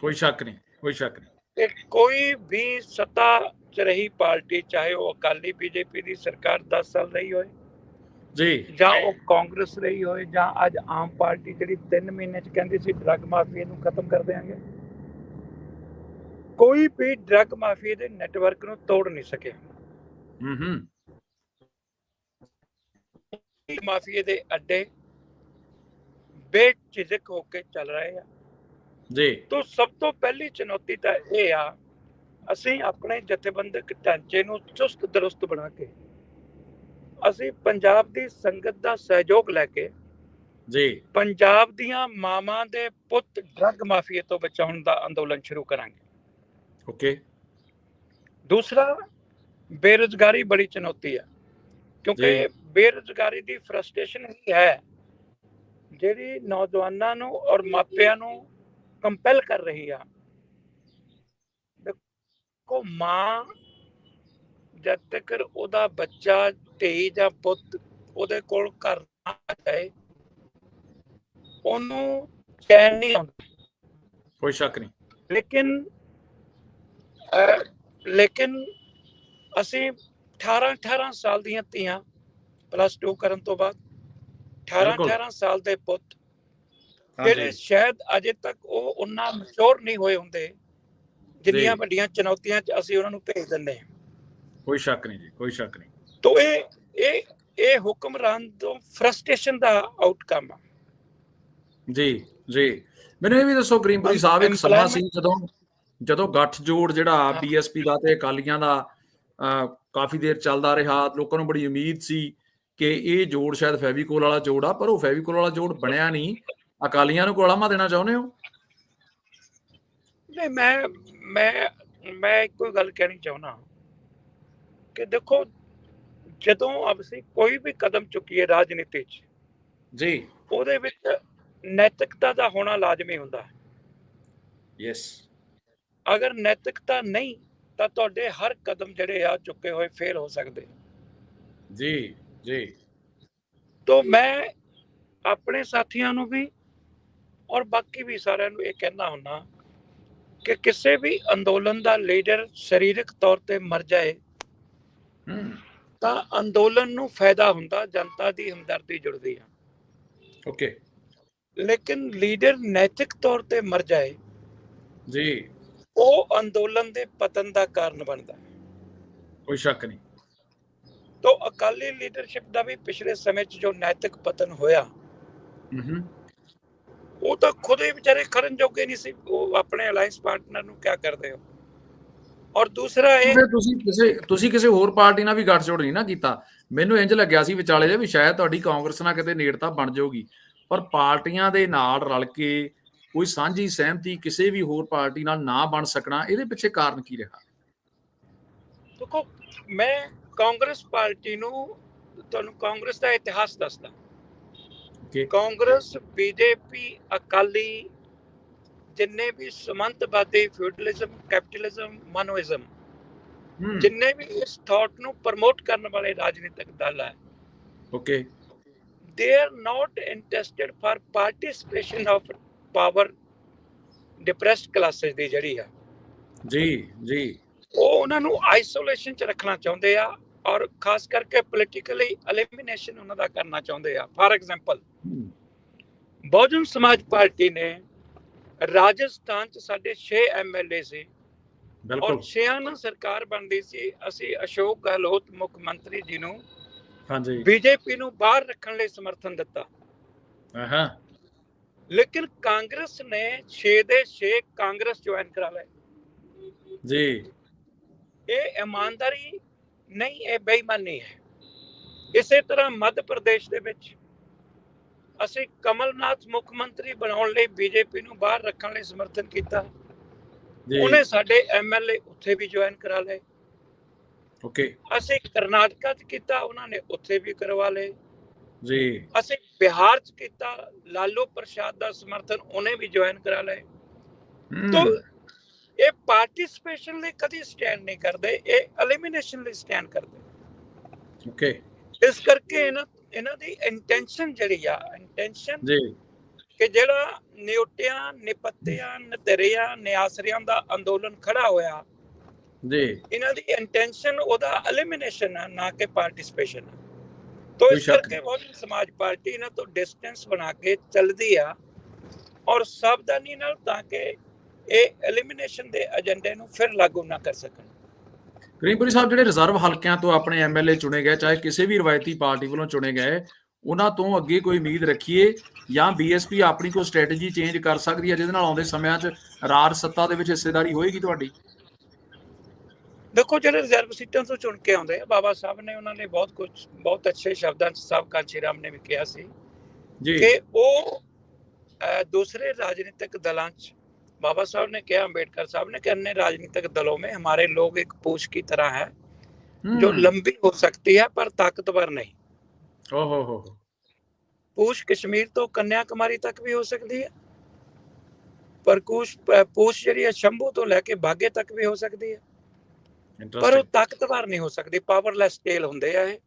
ਕੋਈ ਸ਼ੱਕ ਨਹੀਂ। ਕੋਈ ਸ਼ੱਕ ਨਹੀਂ ਕਿ ਕੋਈ ਵੀ ਸੱਤਾ 'ਚ ਰਹੀ ਪਾਰਟੀ ਚਾਹੇ ਉਹ ਅਕਾਲੀ ਬੀਜੇਪੀ ਦੀ ਸਰਕਾਰ 10 ਸਾਲ ਰਹੀ ਹੋਏ ਜੀ। ਜਾਂ ਉਹ ਕਾਂਗਰਸ ਰਹੀ ਹੋਏ ਜਾਂ ਅੱਜ ਆਮ ਪਾਰਟੀ ਜਿਹੜੀ 3 ਮਹੀਨੇ 'ਚ ਕਹਿੰਦੀ ਸੀ ਡਰੱਗ ਮਾਫੀਆ ਨੂੰ ਖਤਮ ਕਰ ਦੇਵਾਂਗੇ ਕੋਈ ਵੀ ਡਰੱਗ ਮਾਫੀਆ ਦੇ ਨੈਟਵਰਕ ਨੂੰ ਤੋੜ ਨਹੀਂ ਸਕਿਆ। ਹੂੰ ਹੂੰ। ਮਾਫੀਆ ਦੇ ਅੱਡੇ ਬੇਝਿਜਕ ਹੋ ਕੇ ਚੱਲ ਰਹੇ ਆ। ਜੀ। ਤੋਂ ਸਭ ਤੋਂ ਪਹਿਲੀ ਚੁਣੌਤੀ ਤਾਂ ਇਹ ਆ ਅਸੀਂ ਆਪਣੇ ਜਥੇਬੰਦਕ ਢਾਂਚੇ ਨੂੰ ਚੁਸਤ ਦਰੁਸਤ ਬਣਾ ਕੇ ਅਸੀਂ ਪੰਜਾਬ ਦੀ ਸੰਗਤ ਦਾ ਸਹਿਯੋਗ ਲੈ ਕੇ ਜੀ। ਪੰਜਾਬ ਦੀਆਂ ਮਾਵਾਂ ਦੇ ਪੁੱਤ ਡਰੱਗ ਮਾਫੀਏ ਤੋਂ ਬਚਾਉਣ ਦਾ ਅੰਦੋਲਨ ਸ਼ੁਰੂ ਕਰਾਂਗੇ। ਓਕੇ। ਦੂਸਰਾ ਬੇਰੁਜ਼ਗਾਰੀ ਬੜੀ ਚੁਣੌਤੀ ਆ ਕਿਉਂਕਿ। ਬੇਰੁਜ਼ਗਾਰੀ ਦੀ ਫਰਸਟ੍ਰੇਸ਼ਨ ਹੀ ਹੈ ਜਿਹੜੀ ਨੌਜਵਾਨਾਂ ਨੂੰ ਔਰ ਮਾਪਿਆਂ ਨੂੰ ਕੰਪੈਲ ਕਰ ਰਹੀ ਆ ਦੇਖੋ ਮਾਂ ਜਦ ਤੱਕ ਉਹਦਾ ਬੱਚਾ ਧੀ ਜਾਂ ਪੁੱਤ ਉਹਦੇ ਕੋਲ ਘਰ ਨਾ ਜਾਏ ਉਹਨੂੰ ਚੈਨ ਨਹੀਂ ਆਉਂਦਾ ਕੋਈ ਸ਼ੱਕ ਨਹੀਂ ਲੇਕਿਨ ਲੇਕਿਨ ਅਸੀਂ 18 18 ਸਾਲ ਦੀਆਂ ਧੀਆਂ ਪਲੱਸ 2 ਕਰਨ ਤੋਂ ਬਾਅਦ 18 ਬਿਲਕੁਲ। 18 ਸਾਲ ਦੇ ਪੁੱਤ ਜਿਹੜੇ ਸ਼ਾਇਦ ਅਜੇ ਤੱਕ ਉਹ ਉਹਨਾਂ ਮੈਚੁਰ ਨਹੀਂ ਹੋਏ ਹੁੰਦੇ ਜਿੰਨੀਆਂ। ਵੱਡੀਆਂ ਚੁਣੌਤੀਆਂ 'ਚ ਅਸੀਂ ਉਹਨਾਂ ਨੂੰ ਭੇਜ ਦਿੰਦੇ ਹਾਂ। ਕੋਈ ਸ਼ੱਕ ਨਹੀਂ ਜੀ ਕੋਈ ਸ਼ੱਕ ਨਹੀਂ। ਤੋ ਇਹ ਇਹ ਇਹ ਹੁਕਮਰਾਨ ਤੋਂ ਫਰਸਟ੍ਰੇਸ਼ਨ ਦਾ ਆਊਟਕਮ ਆ। ਜੀ ਜੀ। ਮੈਨੂੰ ਇਹ ਵੀ ਦੱਸੋ ਕਰੀਮਪੁਰੀ ਸਾਹਿਬ ਇੱਕ ਸਮਾਂ ਸੀ ਜਦੋਂ ਜਦੋਂ ਗੱਠ ਜੋੜ ਜਿਹੜਾ ਬੀਐਸਪੀ ਦਾ ਤੇ ਅਕਾਲੀਆਂ ਦਾ ਕਾਫੀ ਦੇਰ ਚੱਲਦਾ ਰਿਹਾ ਲੋਕਾਂ ਨੂੰ ਬੜੀ ਉਮੀਦ ਸੀ ਕਿ ਇਹ ਜੋੜ ਸ਼ਾਇਦ ਫੈਵੀਕੋਲ ਵਾਲਾ ਜੋੜ ਆ ਪਰ ਉਹ ਫੈਵੀਕੋਲ ਵਾਲਾ ਜੋੜ ਬਣਿਆ ਨਹੀਂ। ਅਕਾਲੀਆਂ ਨੂੰ ਕੋਲਾਮਾ ਦੇਣਾ ਚਾਹੁੰਦੇ ਹੋ? ਨਹੀਂ ਮੈਂ ਮੈਂ ਮੈਂ ਇੱਕੋ ਗੱਲ ਕਹਿਣੀ ਚਾਹੁੰਦਾ ਕਿ ਦੇਖੋ ਜਦੋਂ ਅਸੀਂ ਕੋਈ ਵੀ ਕਦਮ ਚੁੱਕੀਏ ਰਾਜਨੀਤੀ 'ਚ ਜੀ। ਉਹਦੇ ਵਿੱਚ ਨੈਤਿਕਤਾ ਦਾ ਹੋਣਾ ਲਾਜ਼ਮੀ ਹੁੰਦਾ ਹੈ। ਯੈਸ। ਅਗਰ ਨੈਤਿਕਤਾ ਨਹੀਂ ਤਾਂ ਤੁਹਾਡੇ ਹਰ ਕਦਮ ਜਿਹੜੇ ਆ ਚੁੱਕੇ ਹੋਏ ਫੇਲ ਹੋ ਸਕਦੇ। ਜੀ ਜੀ। ਤੋਂ ਮੈਂ ਆਪਣੇ ਸਾਥੀਆਂ ਨੂੰ ਵੀ ਔਰ ਬਾਕੀ ਵੀ ਸਾਰਿਆਂ ਨੂੰ ਇਹ ਕਹਿਣਾ ਹੁੰਨਾ ਕਿ ਕਿਸੇ ਵੀ ਅੰਦੋਲਨ ਦਾ ਲੀਡਰ ਸਰੀਰਕ ਤੌਰ ਤੇ ਮਰ ਜਾਏ ਤਾਂ ਅੰਦੋਲਨ ਨੂੰ ਫਾਇਦਾ ਹੁੰਦਾ ਜਨਤਾ ਦੀ ਹਮਦਰਦੀ ਜੁੜਦੀ ਆ। ਓਕੇ। ਲੇਕਿਨ ਲੀਡਰ ਨੈਤਿਕ ਤੌਰ ਤੇ ਮਰ ਜਾਏ ਜੀ। ਉਹ ਅੰਦੋਲਨ ਦੇ ਪਤਨ ਦਾ ਕਾਰਨ ਬਣਦਾ ਕੋਈ ਸ਼ੱਕ ਨਹੀਂ। ਤੋਂ ਅਕਾਲੀ ਲੀਡਰਸ਼ਿਪ ਦਾ ਵੀ ਪਿਛਲੇ ਸਮੇਂ 'ਚ ਜੋ ਨੈਤਿਕ ਪਤਨ ਹੋਇਆ ਹੂੰ ਹੂੰ। ਉਹ ਤਾਂ ਖੁਦ ਹੀ ਵਿਚਾਰੇ ਕਰਨ ਜੋਗੇ ਨਹੀਂ ਸੀ। ਉਹ ਆਪਣੇ ਅਲਾਈਅੰਸ ਪਾਰਟਨਰ ਨੂੰ ਕਿਆ ਕਰਦੇ ਹੋ? ਔਰ ਦੂਸਰਾ ਇਹ ਤੁਸੀਂ ਕਿਸੇ ਤੁਸੀਂ ਕਿਸੇ ਹੋਰ ਪਾਰਟੀ ਨਾਲ ਵੀ ਗੱਠਜੋੜ ਨਹੀਂ ਨਾ ਕੀਤਾ। ਮੈਨੂੰ ਇੰਜ ਲੱਗਿਆ ਸੀ ਵਿਚਾਲੇ ਜੇ ਵੀ ਸ਼ਾਇਦ ਤੁਹਾਡੀ ਕਾਂਗਰਸ ਨਾਲ ਕਿਤੇ ਨੇੜਤਾ ਬਣ ਜਾਊਗੀ। ਪਰ ਪਾਰਟੀਆਂ ਦੇ ਨਾਲ ਰਲ ਕੇ ਕੋਈ ਸਾਂਝੀ ਸਹਿਮਤੀ ਕਿਸੇ ਵੀ ਹੋਰ ਪਾਰਟੀ ਨਾਲ ਨਾ ਬਣ ਸਕਣਾ ਇਹਦੇ ਪਿੱਛੇ ਕਾਰਨ ਕੀ ਰਿਹਾ? ਦੇਖੋ ਮੈਂ ਕਾਂਗਰਸ ਪਾਰਟੀ ਨੂੰ ਤੁਹਾਨੂੰ ਕਾਂਗਰਸ ਦਾ ਇਤਿਹਾਸ ਦੱਸਦਾ। ਕਾਂਗਰਸ ਬੀਜੇਪੀ ਅਕਾਲੀ ਜਿੰਨੇ ਵੀ ਸਮੰਤਵਾਦੀ ਫਿਊਡਲਿਜ਼ਮ ਕੈਪੀਟਲਿਜ਼ਮ ਮਨੋਇਜ਼ਮ ਜਿੰਨੇ ਵੀ ਇਸ ਥਾਟ ਨੂੰ ਪ੍ਰਮੋਟ ਕਰਨ ਵਾਲੇ ਰਾਜਨੀਤਿਕ ਦਲ ਹੈ। Okay. They are not interested for participation of power depressed classes ਦੀ ਜਿਹੜੀ ਆ ਜੀ ਜੀ। ਉਹ ਉਹਨਾਂ ਨੂੰ ਆਈਸੋਲੇਸ਼ਨ ਚ ਰੱਖਣਾ ਚਾਹੁੰਦੇ ਆ। ਔਰ ਖਾਸ ਕਰਕੇ ਪੋਲੀਟੀਕਲੀ ਐਲੀਮੀਨੇਸ਼ਨ ਉਹਨਾਂ ਦਾ ਕਰਨਾ ਚਾਹੁੰਦੇ ਆ। ਫਾਰ ਐਗਜ਼ਾਮਪਲ ਬਹੁਜਨ ਸਮਾਜ ਪਾਰਟੀ ਨੇ ਰਾਜਸਥਾਨ ਚ ਸਾਡੇ 6 ਐਮਐਲਏ ਸੀ ਬਿਲਕੁਲ। 6 ਨਾਲ ਸਰਕਾਰ ਬਣਦੀ ਸੀ। ਅਸੀਂ ਅਸ਼ੋਕ ਗਹਿਲੋਤ ਮੁੱਖ ਮੰਤਰੀ ਜੀ ਨੂੰ ਹਾਂਜੀ। ਬੀਜੇਪੀ ਨੂੰ ਬਾਹਰ ਰੱਖਣ ਲਈ ਸਮਰਥਨ ਦਿੱਤਾ। ਹਾਂ ਲੇਕਿਨ ਕਾਂਗਰਸ ਨੇ 6 ਦੇ 6 ਕਾਂਗਰਸ ਜੁਆਇਨ ਕਰਾ ਲਏ। ਜੀ। ਇਹ ਇਮਾਨਦਾਰੀ ਨਹੀਂ ਇਹ ਬੇਈਮਾਨੀ ਹੈ। ਇਸੇ ਤਰ੍ਹਾਂ ਮੱਧ ਪ੍ਰਦੇਸ਼ ਦੇ ਵਿੱਚ ਅਸੀਂ ਕਮਲਨਾਥ ਮੁੱਖ ਮੰਤਰੀ ਬਣਾਉਣ ਲਈ ਬੀਜੇਪੀ ਨੂੰ ਬਾਹਰ ਰੱਖਣ ਲਈ ਸਮਰਥਨ ਕੀਤਾ। ਜੀ। ਉਹਨੇ ਸਾਡੇ ਐਮਐਲਏ ਉੱਥੇ ਵੀ ਜੁਆਇਨ ਕਰਾ ਲਏ। ਓਕੇ। ਅਸੀਂ ਕਰਨਾਟਕਾ 'ਚ ਕੀਤਾ ਉਹਨਾਂ ਨੇ ਉੱਥੇ ਵੀ ਕਰਵਾ ਲਏ। ਜੀ। ਅਸੀਂ ਬਿਹਾਰ 'ਚ ਕੀਤਾ ਲਾਲੂ ਪ੍ਰਸ਼ਾਦ ਦਾ ਸਮਰਥਨ ਉਹਨੇ ਵੀ ਜੁਆਇਨ ਕਰਾ ਲਏ। ਤੋ ਇਹ ਪਾਰਟਿਸਿਪੇਸ਼ਨ ਲਈ ਕਦੀ ਸਟੈਂਡ ਨਹੀਂ ਕਰਦੇ ਇਹ ਐਲੀਮੀਨੇਸ਼ਨ ਲਈ ਸਟੈਂਡ ਕਰਦੇ। ਓਕੇ ਇਸ ਕਰਕੇ ਇਹਨਾਂ ਇਹਨਾਂ ਦੀ ਇੰਟੈਂਸ਼ਨ ਜਿਹੜੀ ਆ ਇੰਟੈਂਸ਼ਨ ਜੀ। ਕਿ ਜਿਹੜਾ ਨਿਉਟਿਆਂ ਨਿਪੱਤਿਆਂ ਨਤਰਿਆਂ ਨਿਆਸਰਿਆਂ ਦਾ ਅੰਦੋਲਨ ਖੜਾ ਹੋਇਆ ਜੀ। ਇਹਨਾਂ ਦੀ ਇੰਟੈਂਸ਼ਨ ਉਹਦਾ ਐਲੀਮੀਨੇਸ਼ਨ ਹੈ ਨਾ ਕਿ ਪਾਰਟਿਸਿਪੇਸ਼ਨ ਤੋ ਇਸ ਕਰਕੇ ਬਹੁਜਨ ਸਮਾਜ ਪਾਰਟੀ ਇਹਨਾਂ ਤੋਂ ਡਿਸਟੈਂਸ ਬਣਾ ਕੇ ਚੱਲਦੀ ਆ ਔਰ ਸਾਵਧਾਨੀ ਨਾਲ ਤਾਂ ਕਿ ਇਹ ਐਲੀਮੀਨੇਸ਼ਨ ਦੇ ਏਜੰਡੇ ਨੂੰ ਫਿਰ ਲਾਗੂ ਨਾ ਕਰ ਸਕਣ। ਕਰੀਮਪੁਰੀ ਸਾਹਿਬ ਜਿਹੜੇ ਰਿਜ਼ਰਵ ਹਲਕਿਆਂ ਤੋਂ ਆਪਣੇ ਐਮਐਲਏ ਚੁਣੇ ਗਏ ਚਾਹੇ ਕਿਸੇ ਵੀ ਰਵਾਇਤੀ ਪਾਰਟੀ ਵੱਲੋਂ ਚੁਣੇ ਗਏ ਉਹਨਾਂ ਤੋਂ ਅੱਗੇ ਕੋਈ ਉਮੀਦ ਰੱਖੀਏ ਜਾਂ ਬੀਐਸਪੀ ਆਪਣੀ ਕੋਈ ਸਟ੍ਰੈਟਜੀ ਚੇਂਜ ਕਰ ਸਕਦੀ ਹੈ ਜਿਹਦੇ ਨਾਲ ਆਉਂਦੇ ਸਮਿਆਂ 'ਚ ਰਾਜ ਸੱਤਾ ਦੇ ਵਿੱਚ ਹਿੱਸੇਦਾਰੀ ਹੋਏਗੀ ਤੁਹਾਡੀ? ਦੇਖੋ ਜਿਹੜੇ ਰਿਜ਼ਰਵ ਸੀਟਾਂ ਤੋਂ ਚੁਣ ਕੇ ਆਉਂਦੇ ਆ ਬਾਬਾ ਸਾਹਿਬ ਨੇ ਉਹਨਾਂ ਨੇ ਬਹੁਤ ਕੁਝ ਬਹੁਤ ਅੱਛੇ ਸ਼ਬਦਾਂ 'ਚ ਸਾਹਿਬ ਕਾਂਚੀ ਰਾਮ ਨੇ ਵੀ ਕਿਹਾ ਸੀ ਜੀ। ਕਿ ਉਹ ਦੂਸਰੇ ਰਾਜਨੀਤਿਕ ਦਲਾਂ 'ਚ बाबा साहब ने किया अम्बेडकर साहब ने कि अन्य राजनीतिक दलों में हमारे लोग एक पूछ की तरह है जो हम्म, लंबी हो सकती है पर ताकतवर नहीं ਓਹੋ ਹੋ ਹੋ पूछ कश्मीर तो कन्याकुमारी तक भी हो सकती है पर कुछ पूछ ਜਿਹੜੀ ਹੈ ਸ਼ੰਭੂ ਤੋਂ ਲੈ ਕੇ ਬਾਗੇ ਤੱਕ ਵੀ ਹੋ ਸਕਦੀ ਹੈ ਪਰ ਉਹ ਇੰਟਰਸਟਿੰਗ ਤਾਕਤਵਰ ਨਹੀਂ ਹੋ ਸਕਦੀ ਪਾਵਰਲੈਸ ਟੇਲ ਹੁੰਦੇ ਆ ਇਹ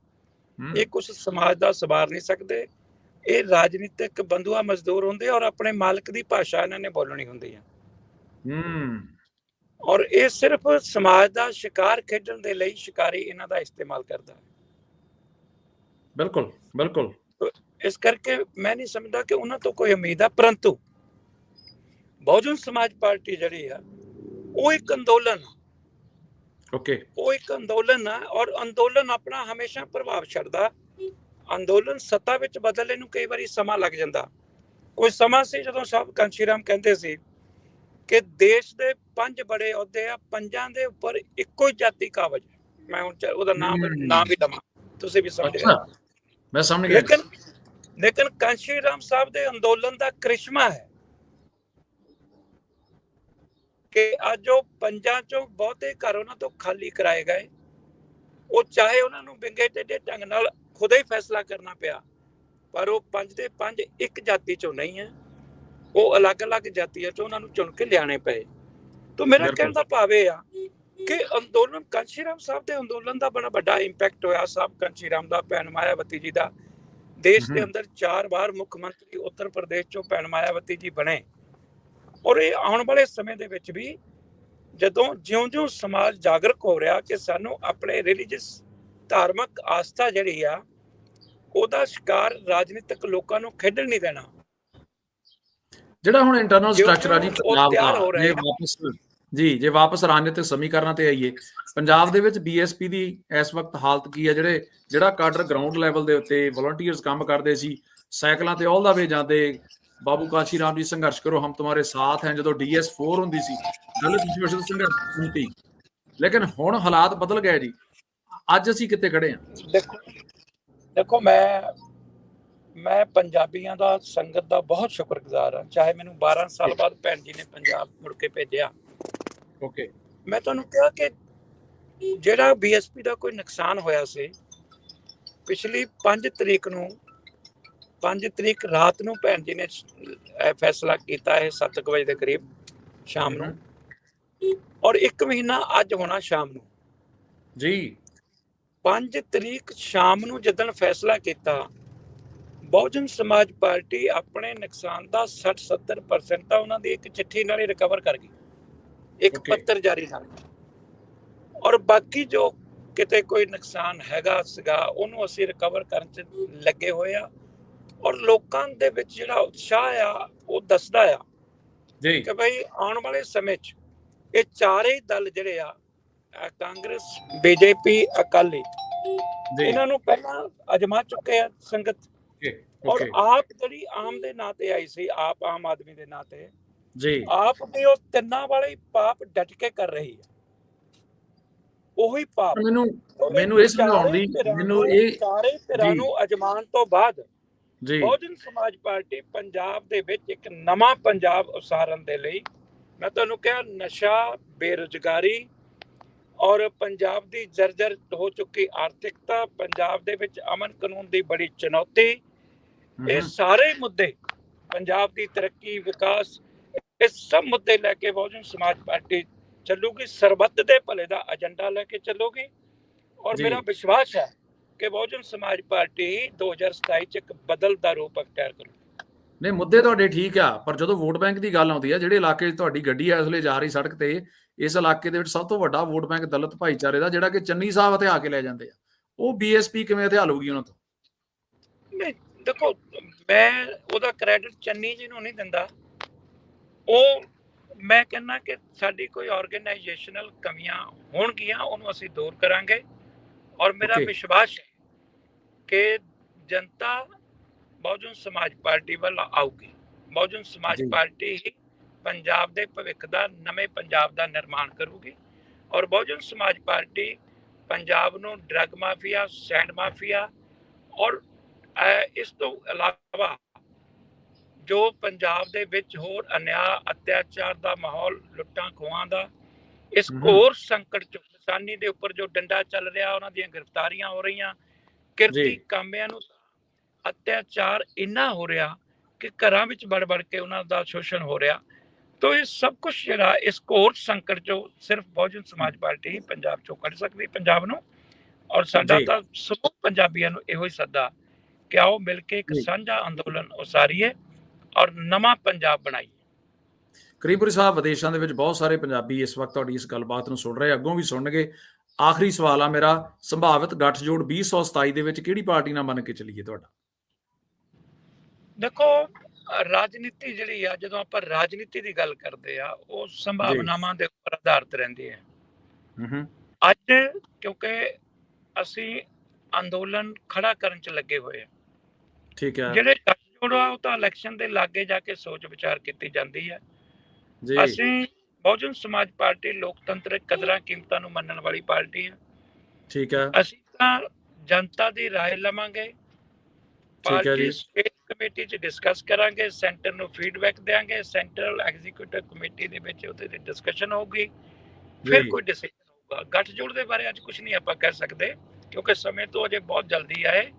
ਇਹ ਕੁਝ ਸਮਾਜ ਦਾ ਸਵਾਰ ਨਹੀਂ ਸਕਦੇ ਇਹ ਰਾਜਨੀਤਿਕ ਬੰਦੂਆ ਮਜ਼ਦੂਰ ਹੁੰਦੇ ਆ ਔਰ ਆਪਣੇ ਮਾਲਕ ਦੀ ਭਾਸ਼ਾ ਇਹਨਾਂ ਨੇ ਬੋਲਣੀ ਹੁੰਦੀ ਹੈ ਹੂੰ। ਔਰ ਇਹ ਸਿਰਫ ਸਮਾਜ ਦਾ ਸ਼ਿਕਾਰ ਖੇਡਣ ਦੇ ਲਈ ਸ਼ਿਕਾਰੀ ਇਹਨਾਂ ਦਾ ਇਸਤੇਮਾਲ ਕਰਦਾ ਹੈ। ਬਿਲਕੁਲ ਬਿਲਕੁਲ। ਇਸ ਕਰਕੇ ਮੈਂ ਨਹੀਂ ਸਮਝਦਾ ਕਿ ਉਹਨਾਂ ਤੋਂ ਕੋਈ ਉਮੀਦ ਆ ਪਰੰਤੂ ਬਹੁਜਨ ਸਮਾਜ ਪਾਰਟੀ ਜਿਹੜੀ ਆ ਉਹ ਇੱਕ ਅੰਦੋਲਨ। ਓਕੇ। ਉਹ ਇੱਕ ਅੰਦੋਲਨ ਆ ਔਰ ਅੰਦੋਲਨ ਆਪਣਾ ਹਮੇਸ਼ਾ ਪ੍ਰਭਾਵ ਛੱਡਦਾ। ਅੰਦੋਲਨ ਸੱਤਾ ਵਿੱਚ ਬਦਲਣ ਨੂੰ ਕਈ ਵਾਰੀ ਸਮਾਂ ਲੱਗ ਜਾਂਦਾ। ਕੋਈ ਸਮਾਂ ਸੀ ਜਦੋਂ ਸਾਹਿਬ ਕਾਂਸ਼ੀਰਾਮ ਕਹਿੰਦੇ ਸੀ ਕਿ ਦੇਸ਼ ਦੇ ਪੰਜ ਬੜੇ ਅਹੁਦੇ ਆ ਪੰਜਾਂ ਦੇ ਉੱਪਰ ਇੱਕੋ ਹੀ ਜਾਤੀ ਕਾਬਜ। ਮੈਂ ਹੁਣ ਉਹਦਾ ਨਾਮ। ਨਾਮ ਵੀ ਦਵਾਂ ਤੁਸੀਂ ਵੀ ਸਮਝ ਗਏ ਮੈਂ ਸਮਝ ਗਿਆ ਲੇਕਿਨ ਲੇਕਿਨ ਕਾਂਸ਼ੀਰਾਮ ਸਾਹਿਬ ਦੇ ਅੰਦੋਲਨ ਦਾ ਕ੍ਰਿਸ਼ਮਾ ਹੈ ਕਿ ਅੱਜ ਉਹ ਪੰਜਾਂ ਚੋਂ ਬਹੁਤੇ ਘਰ ਉਹਨਾਂ ਤੋਂ ਖਾਲੀ ਕਰਾਏ ਗਏ ਉਹ ਚਾਹੇ ਉਹਨਾਂ ਨੂੰ ਵਿੰਗੇ ਟੇਢੇ ਢੰਗ ਨਾਲ ਖੁਦ ਹੀ ਫੈਸਲਾ ਕਰਨਾ ਪਿਆ ਪਰ ਉਹ ਪੰਜ ਦੇ ਪੰਜ ਇੱਕ ਜਾਤੀ ਚੋਂ ਨਹੀਂ ਹੈ ਉਹ ਅਲੱਗ-ਅਲੱਗ ਜਾਤੀਆਂ ਚੋਂ ਉਹਨਾਂ ਨੂੰ ਚੁਣ ਕੇ ਲਿਆਣੇ ਪਏ। ਤੋਂ ਮੇਰਾ। ਕਹਿਣ ਦਾ ਭਾਵ ਇਹ ਆ ਕਿ ਅੰਦੋਲਨ ਕਾਂਸ਼ੀਰਾਮ ਸਾਹਿਬ ਦੇ ਅੰਦੋਲਨ ਦਾ ਬੜਾ ਵੱਡਾ ਇੰਪੈਕਟ ਹੋਇਆ। ਸਾਹਿਬ ਕਾਂਸ਼ੀਰਾਮ ਦਾ ਭੈਣ ਮਾਇਆਵਤੀ ਜੀ ਦਾ। ਦੇਸ਼ ਦੇ। ਅੰਦਰ ਚਾਰ ਵਾਰ ਮੁੱਖ ਮੰਤਰੀ ਉੱਤਰ ਪ੍ਰਦੇਸ਼ ਚੋਂ ਭੈਣ ਮਾਇਆਵਤੀ ਜੀ ਬਣੇ। ਔਰ ਇਹ ਆਉਣ ਵਾਲੇ ਸਮੇਂ ਦੇ ਵਿੱਚ ਵੀ ਜਦੋਂ ਜਿਉਂ-ਜਿਉਂ ਸਮਾਜ ਜਾਗਰਕ ਹੋ ਰਿਹਾ ਕਿ ਸਾਨੂੰ ਆਪਣੇ ਰਿਲੀਜੀਅਸ ਧਾਰਮਿਕ ਆਸਥਾ ਜਿਹੜੀ ਆ ਉਹਦਾ ਸ਼ਿਕਾਰ ਰਾਜਨੀਤਿਕ ਲੋਕਾਂ ਨੂੰ ਖੇਡਣ ਨਹੀਂ ਦੇਣਾ। ਜਿਹੜਾ ਹੁਣ ਇੰਟਰਨਲ ਸਟਰਕਚਰ ਆ ਜੀ ਪੰਜਾਬ ਦਾ ਆ। ਵਾਪਸ ਜੀ ਜੇ ਵਾਪਸ ਰਾਜਨੀਤਿਕ ਸਮੀਕਰਨਾਂ ਤੇ ਆਈਏ ਪੰਜਾਬ ਦੇ ਵਿੱਚ ਬੀਐਸਪੀ ਦੀ ਇਸ ਵਕਤ ਹਾਲਤ ਕੀ ਹੈ ਜਿਹੜੇ ਜਿਹੜਾ ਕਾਡਰ ਗਰਾਊਂਡ ਲੈਵਲ ਦੇ ਉੱਤੇ ਵਲੰਟੀਅਰਸ ਕੰਮ ਕਰਦੇ ਸੀ ਸਾਈਕਲਾਂ ਤੇ ਆਲ ਦਾ ਵੇ ਜਾਂਦੇ ਬਾਬੂ ਕਾਸ਼ੀ ਰਾਮ ਜੀ ਸੰਘਰਸ਼ ਕਰੋ ਹਮ ਤੁਹਾਡੇ ਸਾਥ ਹੈ ਜਦੋਂ ਡੀਐਸ4 ਹੁੰਦੀ ਸੀ ਦਲਿਤ ਸੋਸ਼ਲ ਸੰਘਰਸ਼ ਸਮਿਤੀ ਲੇਕਿਨ ਹੁਣ ਹਾਲਾਤ ਬਦਲ ਗਏ ਜੀ। ਅੱਜ ਅਸੀਂ ਕਿੱਥੇ ਖੜੇ ਹਾਂ? ਦੇਖੋ ਦੇਖੋ ਮੈਂ ਮੈਂ ਪੰਜਾਬੀਆਂ ਦਾ ਸੰਗਤ ਦਾ ਬਹੁਤ ਸ਼ੁਕਰਗੁਜ਼ਾਰ ਹਾਂ। ਚਾਹੇ ਮੈਨੂੰ 12 ਸਾਲ ਬਾਅਦ ਭੈਣ ਜੀ ਨੇ ਪੰਜਾਬ ਮੁੜ ਕੇ ਭੇਜਿਆ। ਓਕੇ। ਮੈਂ ਤੁਹਾਨੂੰ ਕਿਹਾ ਕਿ ਜਿਹੜਾ ਬੀਐਸਪੀ ਦਾ ਕੋਈ ਨੁਕਸਾਨ ਹੋਇਆ ਸੀ ਪਿਛਲੀ 5 ਤਰੀਕ ਨੂੰ 5 ਤਰੀਕ ਰਾਤ ਨੂੰ ਭੈਣ ਜੀ ਨੇ ਇਹ ਫੈਸਲਾ ਕੀਤਾ ਹੈ 7 ਵਜੇ ਦੇ ਕਰੀਬ ਸ਼ਾਮ ਨੂੰ। ਔਰ 1 ਮਹੀਨਾ ਅੱਜ ਹੋਣਾ ਸ਼ਾਮ ਨੂੰ। ਜੀ। 5 ਤਰੀਕ ਸ਼ਾਮ ਨੂੰ ਜਦੋਂ ਫੈਸਲਾ ਕੀਤਾ ਬਹੁਜਨ ਸਮਾਜ ਪਾਰਟੀ ਆਪਣੇ ਨੁਕਸਾਨ ਦਾ 60-70% ਤਾਂ ਉਹਨਾਂ ਦੀ ਇੱਕ ਚਿੱਠੀ ਨਾਲ ਹੀ ਰਿਕਵਰ ਕਰ ਗਈ। ਇੱਕ. ਪੱਤਰ ਜਾਰੀ ਨਾਲ ਔਰ ਬਾਕੀ ਜੋ ਕਿਤੇ ਕੋਈ ਨੁਕਸਾਨ ਹੈਗਾ ਸੀਗਾ ਉਹਨੂੰ ਅਸੀਂ ਰਿਕਵਰ ਕਰਨ ਚ ਲੱਗੇ ਹੋਏ ਆ। ਔਰ ਲੋਕਾਂ ਦੇ ਵਿੱਚ ਜਿਹੜਾ ਉਤਸ਼ਾਹ ਆ ਉਹ ਦੱਸਦਾ ਆ ਜੀ। ਕਿ ਭਾਈ ਆਉਣ ਵਾਲੇ ਸਮੇਂ 'ਚ ਇਹ ਚਾਰੇ ਦਲ ਜਿਹੜੇ ਆ ਕਾਂਗਰਸ ਬੀਜੇਪੀ ਅਕਾਲੀ ਇਹਨਾਂ ਨੂੰ ਪਹਿਲਾਂ ਅਜਮਾ ਚੁੱਕੇ ਆ ਸੰਗਤ। ਔਰ ਆਪ ਜਿਹੜੀ ਆਮ ਦੇ ਨਾਂ ਤੇ ਆਈ ਸੀ ਆਪ ਆਮ ਆਦਮੀ ਦੇ ਨਾਂ ਤੇ ਜੀ। ਆਪ ਵੀ ਉਹ ਤਿੰਨਾਂ ਵਾਲੇ ਪਾਪ ਡਟ ਕੇ ਕਰ ਰਹੀ ਹੈ। ਉਹੀ ਪਾਪ। ਮੈਨੂੰ ਮੈਨੂੰ ਇਹ ਸਮਝਾਉਣ ਦੀ ਮੈਨੂੰ ਇਹ ਚਾਰੇ ਧਿਰਾਂ। ਨੂੰ ਅਜਮਾਨ ਤੋਂ ਬਾਅਦ ਜੀ। ਬਹੁਜਨ ਸਮਾਜ ਪਾਰਟੀ ਪੰਜਾਬ ਦੇ ਵਿੱਚ ਇੱਕ ਨਵਾਂ ਪੰਜਾਬ ਉਸਾਰਨ ਦੇ ਲਈ ਮੈਂ ਤੁਹਾਨੂੰ ਕਿਹਾ ਨਸ਼ਾ ਬੇਰੁਜ਼ਗਾਰੀ ਔਰ ਪੰਜਾਬ ਦੀ ਜਰਜਰ ਹੋ ਚੁੱਕੀ ਆਰਥਿਕਤਾ ਪੰਜਾਬ ਦੇ ਵਿੱਚ ਅਮਨ ਕਾਨੂੰਨ ਦੀ ਬੜੀ ਚੁਣੌਤੀ ਇਹ ਸਾਰੇ ਮੁੱਦੇ ਪੰਜਾਬ ਦੀ ਤਰੱਕੀ ਵਿਕਾਸ ਇਹ ਸਭ ਮੁੱਦੇ ਲੈ ਕੇ ਬਹੁਜਨ ਸਮਾਜ ਪਾਰਟੀ ਚੱਲੂਗੀ ਸਰਬੱਤ ਦੇ ਭਲੇ ਦਾ ਏਜੰਡਾ ਲੈ ਕੇ ਚੱਲੂਗੀ। ਔਰ। ਮੇਰਾ ਵਿਸ਼ਵਾਸ ਹੈ ਕਿ ਬਹੁਜਨ ਸਮਾਜ ਪਾਰਟੀ 2027 ਚ ਇੱਕ ਬਦਲ ਦਾ ਰੂਪ ਅਖਤਿਆਰ ਕਰੂ ਨਹੀਂ ਮੁੱਦੇ ਤੁਹਾਡੇ ਠੀਕ ਆ ਪਰ ਜਦੋਂ ਵੋਟ ਬੈਂਕ ਦੀ ਗੱਲ ਆਉਂਦੀ ਆ ਜਿਹੜੇ ਇਲਾਕੇ 'ਚ ਤੁਹਾਡੀ ਗੱਡੀ ਆ ਇਸ ਵੇਲੇ ਜਾ ਰਹੀ ਸੜਕ ਤੇ ਇਸ ਇਲਾਕੇ ਦੇ ਵਿੱਚ ਸਭ ਤੋਂ ਵੱਡਾ ਵੋਟ ਬੈਂਕ ਦਲਿਤ ਭਾਈਚਾਰੇ ਦਾ ਜਿਹੜਾ ਕਿ ਚੰਨੀ ਸਾਹਿਬ ਹਥਿਆ ਕੇ ਲੈ ਜਾਂਦੇ ਆ। ਉਹ ਬੀਐਸਪੀ ਕਿਵੇਂ ਹਥਿਆ ਲਊਗੀ ਉਹਨਾਂ ਤੋਂ? ਨਹੀਂ ਦੇਖੋ ਮੈਂ ਉਹਦਾ ਕ੍ਰੈਡਿਟ ਚੰਨੀ ਜੀ ਨੂੰ ਨਹੀਂ ਦਿੰਦਾ ਉਹ ਮੈਂ ਕਹਿੰਦਾ ਕਿ ਸਾਡੀ ਕੋਈ ਆਰਗੇਨਾਈਜੇਸ਼ਨਲ ਕਮੀਆਂ ਹੋਣਗੀਆਂ ਉਹਨੂੰ ਅਸੀਂ ਦੂਰ ਕਰਾਂਗੇ ਔਰ ਮੇਰਾ. ਵਿਸ਼ਵਾਸ ਹੈ ਕਿ ਜਨਤਾ ਬਹੁਜਨ ਸਮਾਜ ਪਾਰਟੀ ਵੱਲ ਆਊਗੀ ਬਹੁਜਨ ਸਮਾਜ। ਪਾਰਟੀ ਹੀ ਪੰਜਾਬ ਦੇ ਭਵਿੱਖ ਦਾ ਨਵੇਂ ਪੰਜਾਬ ਦਾ ਨਿਰਮਾਣ ਕਰੂਗੀ ਔਰ ਬਹੁਜਨ ਸਮਾਜ ਪਾਰਟੀ ਪੰਜਾਬ ਨੂੰ ਡਰੱਗ ਮਾਫੀਆ ਸੈਂਡ ਮਾਫੀਆ ਔਰ ਇਸ ਤੋਂ ਇਲਾਵਾ ਜੋ ਪੰਜਾਬ ਦੇ ਵਿੱਚ ਹੋਰ ਅਨਿਆ ਅਤਿਆਚਾਰ ਦਾ ਮਾਹੌਲ ਲੁੱਟਾਂ ਖੋਹਾਂ ਦਾ ਇਸ ਹਮ। ਘੋਰ ਸੰਕਟ ਚ ਕਿਸਾਨੀ ਦੇ ਉੱਪਰ ਜੋ ਡੰਡਾ ਚੱਲ ਰਿਹਾ ਉਹਨਾਂ ਦੀਆਂ ਗ੍ਰਿਫਤਾਰੀਆਂ ਹੋ ਰਹੀਆਂ ਕਿਰਤੀ। ਕਾਮਿਆਂ ਨੂੰ ਅਤਿਆਚਾਰ ਇੰਨਾ ਹੋ ਰਿਹਾ ਕਿ ਘਰਾਂ ਵਿੱਚ ਵੜ ਵੜ ਕੇ ਉਹਨਾਂ ਦਾ ਸ਼ੋਸ਼ਣ ਹੋ ਰਿਹਾ ਤੋ ਇਹ ਸਭ ਕੁਝ ਜਿਹੜਾ ਇਸ ਘੋਰ ਸੰਕਟ ਚੋਂ ਸਿਰਫ ਬਹੁਜਨ ਸਮਾਜ ਪਾਰਟੀ ਹੀ ਪੰਜਾਬ ਚੋਂ ਕੱਢ ਸਕਦੀ ਪੰਜਾਬ ਨੂੰ ਔਰ ਸਾਡਾ। ਤਾਂ ਸਮੂਹ ਪੰਜਾਬੀਆਂ ਨੂੰ ਇਹੋ ਹੀ ਸੱਦਾ ਕਿ ਆਓ ਮਿਲ ਕੇ ਇੱਕ। ਸਾਂਝਾ ਅੰਦੋਲਨ ਉਸਾਰੀਏ ਔਰ ਨਵਾਂ ਪੰਜਾਬ ਬਣਾਈਏ। ਕਰੀਮਪੁਰੀ ਸਾਹਿਬ ਵਿਦੇਸ਼ਾਂ ਦੇ ਵਿੱਚ ਬਹੁਤ ਸਾਰੇ ਪੰਜਾਬੀ ਇਸ ਵਕਤ ਤੁਹਾਡੀ ਇਸ ਗੱਲਬਾਤ ਨੂੰ ਸੁਣ ਰਹੇ ਅੱਗੋਂ ਵੀ ਸੁਣਨਗੇ। ਆਖਰੀ ਸਵਾਲ ਆ ਮੇਰਾ ਸੰਭਾਵਿਤ ਗੱਠਜੋੜ 2027 ਦੇ ਵਿੱਚ ਕਿਹੜੀ ਪਾਰਟੀ ਨਾਲ ਮੰਨ ਕੇ ਚੱਲੀਏ ਤੁਹਾਡਾ? ਦੇਖੋ ਰਾਜਨੀਤੀ ਜਿਹੜੀ ਆ ਜਦੋਂ ਆਪਾਂ ਰਾਜਨੀਤੀ ਦੀ ਗੱਲ ਕਰਦੇ ਆ ਉਹ ਸੰਭਾਵਨਾਵਾਂ ਦੇ ਉੱਪਰ ਆਧਾਰਿਤ ਰਹਿੰਦੀ ਹੈ। ਹੂੰ ਹੂੰ। ਅੱਜ ਕਿਉਂਕਿ ਅਸੀਂ ਅੰਦੋਲਨ ਖੜਾ ਕਰਨ ਚ ਲੱਗੇ ਹੋਏ ਆ। ਠੀਕ ਹੈ। ਜਿਹੜੇ ਗੱਠਜੋੜ ਆ ਉਹ ਤਾਂ ਇਲੈਕਸ਼ਨ ਦੇ ਲਾਗੇ ਜਾ ਕੇ ਸੋਚ ਵਿਚਾਰ ਕੀਤੀ ਜਾਂਦੀ ਹੈ। ਜੀ। ਅਸੀਂ ਬਹੁਜਨ ਸਮਾਜ ਪਾਰਟੀ ਲੋਕਤੰਤਰਕ ਕਦਰਾਂ ਕੀਮਤਾਂ ਨੂੰ ਮੰਨਣ ਵਾਲੀ ਪਾਰਟੀ ਹੈ। ਠੀਕ ਹੈ। ਅਸੀਂ ਤਾਂ ਜਨਤਾ ਦੀ ਰਾਏ ਲਵਾਂਗੇ। ਹੈ ਜੀ। ਸਟੇਟ ਕਮੇਟੀ 'ਚ ਡਿਸਕਸ ਕਰਾਂਗੇ ਸੈਂਟਰ ਨੂੰ ਫੀਡਬੈਕ ਦੇਵਾਂਗੇ ਸੈਂਟਰਲ ਐਗਜ਼ੀਕਿਊਟਿਵ ਕਮੇਟੀ ਦੇ ਵਿੱਚ ਉਹਦੇ ਤੇ ਡਿਸਕਸ਼ਨ ਹੋਊਗੀ। ਫਿਰ। ਕੋਈ ਡਿਸੀਜਨ ਹੋਊਗਾ। ਗੱਠਜੋੜ ਦੇ ਬਾਰੇ ਅੱਜ ਕੁਝ ਨਹੀਂ ਆਪਾਂ ਕਹਿ ਸਕਦੇ ਕਿਉਂਕਿ ਸਮੇਂ ਤੋਂ ਅਜੇ ਬਹੁਤ ਜਲਦੀ ਆਏ।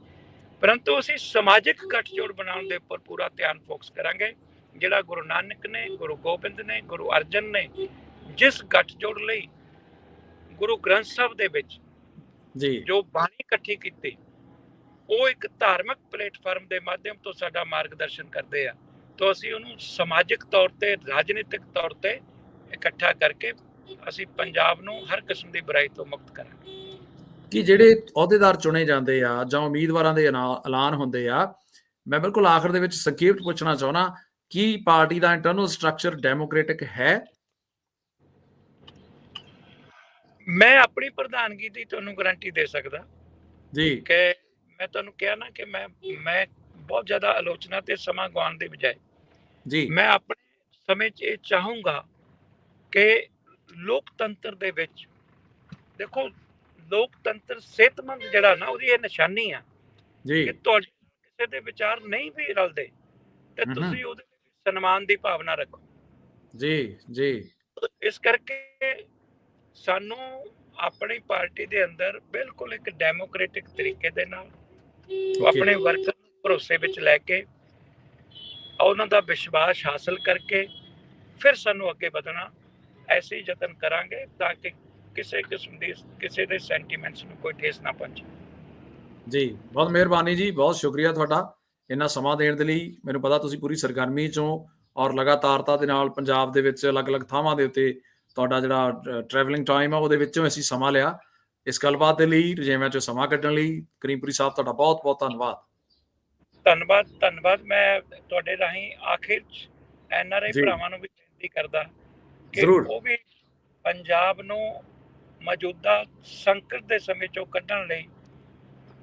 ਪਰੰਤੂ ਅਸੀਂ ਸਮਾਜਿਕ ਗੱਠਜੋੜ ਬਣਾਉਣ ਦੇ ਉੱਪਰ ਪੂਰਾ ਧਿਆਨ ਫੋਕਸ ਕਰਾਂਗੇ। ਜਿਹੜਾ ਗੁਰੂ ਨਾਨਕ ਨੇ ਗੁਰੂ ਗੋਬਿੰਦ ਨੇ ਗੁਰੂ ਅਰਜਨ ਨੇ ਜਿਸ ਗੱਠਜੋੜ ਲਈ ਗੁਰੂ ਗ੍ਰੰਥ ਸਾਹਿਬ ਦੇ ਵਿੱਚ ਜੀ। ਜੋ ਬਾਣੀ ਇਕੱਠੀ ਕੀਤੀ ਉਹ ਇੱਕ ਧਾਰਮਿਕ ਪਲੇਟਫਾਰਮ ਦੇ ਮਾਧਿਅਮ ਤੋਂ ਸਾਡਾ ਮਾਰਗਦਰਸ਼ਨ ਕਰਦੇ ਆ। ਤਾਂ ਅਸੀਂ ਉਹਨੂੰ ਸਮਾਜਿਕ ਤੌਰ ਤੇ ਰਾਜਨੀਤਿਕ ਤੌਰ ਤੇ ਇਕੱਠਾ ਕਰਕੇ ਅਸੀਂ ਪੰਜਾਬ ਨੂੰ ਹਰ ਕਿਸਮ ਦੀ ਬੁਰਾਈ ਤੋਂ ਮੁਕਤ ਕਰਾਂਗੇ। ਕਿ ਜਿਹੜੇ ਅਹੁਦੇਦਾਰ ਚੁਣੇ ਜਾਂਦੇ ਆ ਜਾਂ ਉਮੀਦਵਾਰਾਂ ਦੇ ਐਲਾਨ ਹੁੰਦੇ ਆ ਮੈਂ ਬਿਲਕੁਲ ਆਖਰ ਦੇ ਵਿੱਚ ਸੰਖੇਪ ਪੁੱਛਣਾ ਚਾਹੁੰਦਾ ਕੀ ਪਾਰਟੀ ਦਾ ਇੰਟਰਨਲ ਸਟਰਕਚਰ ਡੈਮੋਕ੍ਰੈਟਿਕ ਹੈ? ਮੈਂ ਆਪਣੀ ਪ੍ਰਧਾਨਗੀ ਦੀ ਤੁਹਾਨੂੰ ਗਾਰੰਟੀ ਦੇ ਸਕਦਾ। ਜੀ। ਕਿ ਮੈਂ ਤੁਹਾਨੂੰ ਕਿਹਾ ਨਾ ਕਿ ਮੈਂ ਮੈਂ ਬਹੁਤ ਜ਼ਿਆਦਾ ਆਲੋਚਨਾ ਤੇ ਸਮਾਂ ਗਵਾਉਣ ਦੇ ਬਜਾਏ ਜੀ। ਮੈਂ ਆਪਣੇ ਸਮੇਂ 'ਚ ਇਹ ਚਾਹੂੰਗਾ ਕਿ ਲੋਕਤੰਤਰ ਦੇ ਵਿੱਚ ਦੇਖੋ ਲੋਕਤੰਤਰ ਸਿਹਤਮੰਦ ਜਿਹੜਾ ਨਾ ਉਹਦੀ ਇਹ ਨਿਸ਼ਾਨੀ ਆ ਜੀ ਕਿ ਤੁਹਾਡੇ ਕਿਸੇ ਦੇ ਵਿਚਾਰ ਨਹੀਂ ਵੀ ਰਲਦੇ ਤੇ। ਤੁਸੀਂ ਉਹਦੇ ਸਨਮਾਨ ਦੀ ਭਾਵਨਾ ਰੱਖੋ ਜੀ ਜੀ ਇਸ ਕਰਕੇ ਸਾਨੂੰ ਆਪਣੀ ਪਾਰਟੀ ਦੇ ਅੰਦਰ ਬਿਲਕੁਲ ਇੱਕ ਡੈਮੋਕ੍ਰੈਟਿਕ ਤਰੀਕੇ ਦੇ ਨਾਲ. ਆਪਣੇ ਵਰਕਰ ਨੂੰ ਭਰੋਸੇ ਵਿੱਚ ਲੈ ਕੇ ਉਹਨਾਂ ਦਾ ਵਿਸ਼ਵਾਸ ਹਾਸਲ ਕਰਕੇ ਫਿਰ ਸਾਨੂੰ ਅੱਗੇ ਵਧਣਾ ਐਸੇ ਯਤਨ ਕਰਾਂਗੇ ਤਾਂ ਕਿ ਕਿਸੇ ਕਿਸਮ ਦੀ ਕਿਸੇ ਦੇ ਸੈਂਟੀਮੈਂਟਸ ਨੂੰ ਕੋਈ ਠੇਸ ਨਾ ਪਹੁੰਚੇ। ਜੀ ਬਹੁਤ ਮਿਹਰਬਾਨੀ ਜੀ ਬਹੁਤ ਸ਼ੁਕਰੀਆ ਤੁਹਾਡਾ। ਇੰਨਾ ਸਮਾਂ ਦੇਣ ਦੇ ਲਈ ਮੈਨੂੰ ਪਤਾ ਤੁਸੀਂ ਪੂਰੀ ਸਰਗਰਮੀ ਚੋਂ ਔਰ ਲਗਾਤਾਰਤਾ ਦੇ ਨਾਲ ਪੰਜਾਬ ਦੇ ਵਿੱਚ ਅਲੱਗ-ਅਲੱਗ ਥਾਵਾਂ ਦੇ ਉੱਤੇ ਤੁਹਾਡਾ ਜਿਹੜਾ ਟਰੈਵਲਿੰਗ ਟਾਈਮ ਆ ਉਹਦੇ ਵਿੱਚੋਂ ਅਸੀਂ ਸਮਾਂ ਲਿਆ। ਇਸ ਗੱਲਬਾਤ ਦੇ ਲਈ ਰਜੇਵਿਆਂ ਚੋਂ ਸਮਾਂ ਕੱਢਣ ਲਈ ਕਰੀਮਪੁਰੀ ਸਾਹਿਬ ਤੁਹਾਡਾ ਬਹੁਤ-ਬਹੁਤ ਧੰਨਵਾਦ। ਧੰਨਵਾਦ ਧੰਨਵਾਦ। ਮੈਂ ਤੁਹਾਡੇ ਰਾਹੀਂ ਆਖਿਰ ਚ ਐਨਆਰਆਈ। ਭਰਾਵਾਂ ਨੂੰ ਵੀ ਬੇਨਤੀ ਕਰਦਾ ਕਿ। ਉਹ ਵੀ ਪੰਜਾਬ ਨੂੰ ਮੌਜੂਦਾ ਸੰਕਟ ਦੇ ਸਮੇਂ ਚੋਂ ਕੱਢਣ ਲਈ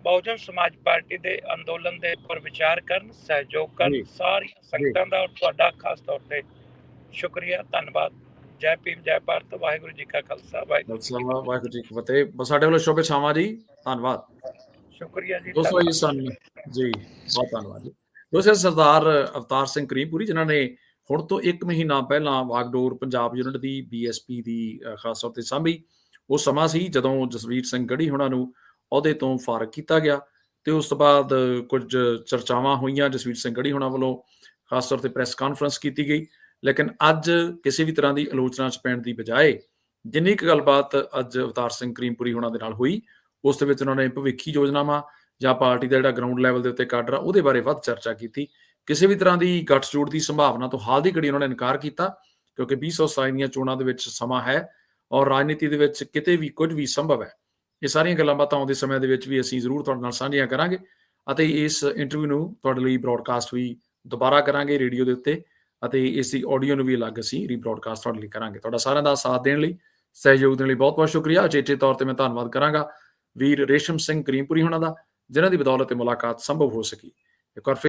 ਬਹੁਜਨ ਸਮਾਜ ਪਾਰਟੀ ਦੇ ਅੰਦੋਲਨ ਦੇ ਉੱਪਰ ਵਿਚਾਰ ਕਰਨ ਸਹਿਯੋਗ। ਕਰਨ ਸਾਰੀਆਂ ਸੰਗਤਾਂ ਦਾ ਔਰ ਤੁਹਾਡਾ ਖਾਸ ਤੌਰ ਤੇ ਸ਼ੁਕਰੀਆ ਧੰਨਵਾਦ। ਜੈ ਭੀਮ ਜੈ ਭਾਰਤ ਵਾਹਿਗੁਰੂ ਜੀ ਕਾ ਖਾਲਸਾ ਵਾਹਿਗੁਰੂ ਜੀ ਵਾਹਿਗੁਰੂ ਜੀ ਕੀ ਫਤਿਹ। ਬਸ ਸਾਡੇ ਵੱਲੋਂ ਸ਼ੁਭ ਛਾਵਾਂ ਜੀ। ਧੰਨਵਾਦ। ਸ਼ੁਕਰੀਆ ਜੀ ਦੋਸਤੋ। ਜੀ ਸਨ। ਜੀ ਬਹੁਤ ਧੰਨਵਾਦ ਜੀ। ਦੋਸਤੋ ਸਰਦਾਰ ਅਵਤਾਰ ਸਿੰਘ ਕਰੀਮਪੁਰੀ ਜਿਨ੍ਹਾਂ ਨੇ ਹੁਣ ਤੋਂ 1 ਮਹੀਨਾ ਪਹਿਲਾਂ ਵਾਗਡੋਰ ਪੰਜਾਬ ਯੂਨਿਟ ਦੀ ਬੀਐਸਪੀ ਦੀ ਖਾਸ ਤੌਰ ਤੇ ਸਾਂਭੀ। ਉਹ ਸਮਾਂ ਸੀ ਜਦੋਂ ਜਸਵੀਰ ਸਿੰਘ ਗੜੀ ਹੁਣਾਂ ਨੂੰ ਅਹੁਦੇ ਤੋਂ ਫਾਰਗ ਕੀਤਾ ਗਿਆ ਤੇ ਉਸ ਤੋਂ ਬਾਅਦ ਕੁਝ ਚਰਚਾਵਾਂ ਹੋਈਆਂ ਜਸਵੀਰ ਸਿੰਘ ਗੜੀ ਹੁਣਾਂ ਵੱਲੋਂ, ਖਾਸ ਤੌਰ ਤੇ ਪ੍ਰੈਸ ਕਾਨਫਰੰਸ ਕੀਤੀ ਗਈ। ਲੇਕਿਨ ਅੱਜ ਕਿਸੇ ਵੀ ਤਰ੍ਹਾਂ ਦੀ ਆਲੋਚਨਾ ਚ ਪੈਣ ਦੀ ਬਜਾਏ ਜਿੰਨੀ ਕੁ ਗੱਲਬਾਤ ਅੱਜ ਅਵਤਾਰ ਸਿੰਘ ਕਰੀਮਪੁਰੀ ਹੁਣਾਂ ਦੇ ਨਾਲ ਹੋਈ, ਉਸ ਦੇ ਵਿੱਚ ਉਹਨਾਂ ਨੇ ਭਵਿੱਖੀ ਯੋਜਨਾਵਾਂ ਜਾਂ ਪਾਰਟੀ ਦਾ ਜਿਹੜਾ ਗਰਾਊਂਡ ਲੈਵਲ ਦੇ ਉੱਤੇ ਕਾਡਰ ਆ, ਉਹਦੇ ਬਾਰੇ ਵੱਧ ਚਰਚਾ ਕੀਤੀ। ਕਿਸੇ ਵੀ ਤਰ੍ਹਾਂ ਦੀ ਗੱਠਜੋੜ ਦੀ ਸੰਭਾਵਨਾ ਤੋਂ ਹਾਲ ਦੀ ਘੜੀ ਉਹਨਾਂ ਨੇ ਇਨਕਾਰ ਕੀਤਾ, ਕਿਉਂਕਿ 2027 ਦੀਆਂ ਚੋਣਾਂ ਦੇ ਵਿੱਚ ਸਮਾਂ ਹੈ ਔਰ ਰਾਜਨੀਤੀ ਦੇ ਵਿੱਚ ਕਿਤੇ ਵੀ ਕੁਝ ਵੀ ਸੰਭਵ ਹੈ। ਇਹ ਸਾਰੀਆਂ ਗੱਲਾਂ ਬਾਤਾਂ ਆਉਂਦੇ ਸਮੇਂ ਦੇ ਵਿੱਚ ਵੀ ਅਸੀਂ ਜ਼ਰੂਰ ਤੁਹਾਡੇ ਨਾਲ ਸਾਂਝੀਆਂ ਕਰਾਂਗੇ ਅਤੇ ਇਸ ਇੰਟਰਵਿਊ ਨੂੰ ਤੁਹਾਡੇ ਲਈ ਬ੍ਰਾਡਕਾਸਟ ਵੀ ਦੁਬਾਰਾ ਕਰਾਂਗੇ ਰੇਡੀਓ ਦੇ ਉੱਤੇ ਅਤੇ ਇਸ ਦੀ ਆਡੀਓ ਨੂੰ ਵੀ ਅਲੱਗ ਅਸੀਂ ਰੀਬ੍ਰਾਡਕਾਸਟ ਤੁਹਾਡੇ ਲਈ ਕਰਾਂਗੇ। ਤੁਹਾਡਾ ਸਾਰਿਆਂ ਦਾ ਸਾਥ ਦੇਣ ਲਈ, ਸਹਿਯੋਗ ਦੇਣ ਲਈ ਬਹੁਤ-ਬਹੁਤ ਸ਼ੁਕਰੀਆ। ਅਚੇਚੇ ਤੌਰ ਤੇ ਮੈਂ ਧੰਨਵਾਦ ਕਰਾਂਗਾ ਵੀਰ ਰੇਸ਼ਮ ਸਿੰਘ ਕਰੀਮਪੁਰੀ ਹੁਣਾਂ ਦਾ, ਜਿਨ੍ਹਾਂ ਦੀ ਬਦੌਲਤ ਇਹ ਮੁਲਾਕਾਤ ਸੰਭਵ ਹੋ ਸਕੀ। ਇੱਕ ਵਾਰ ਫਿਰ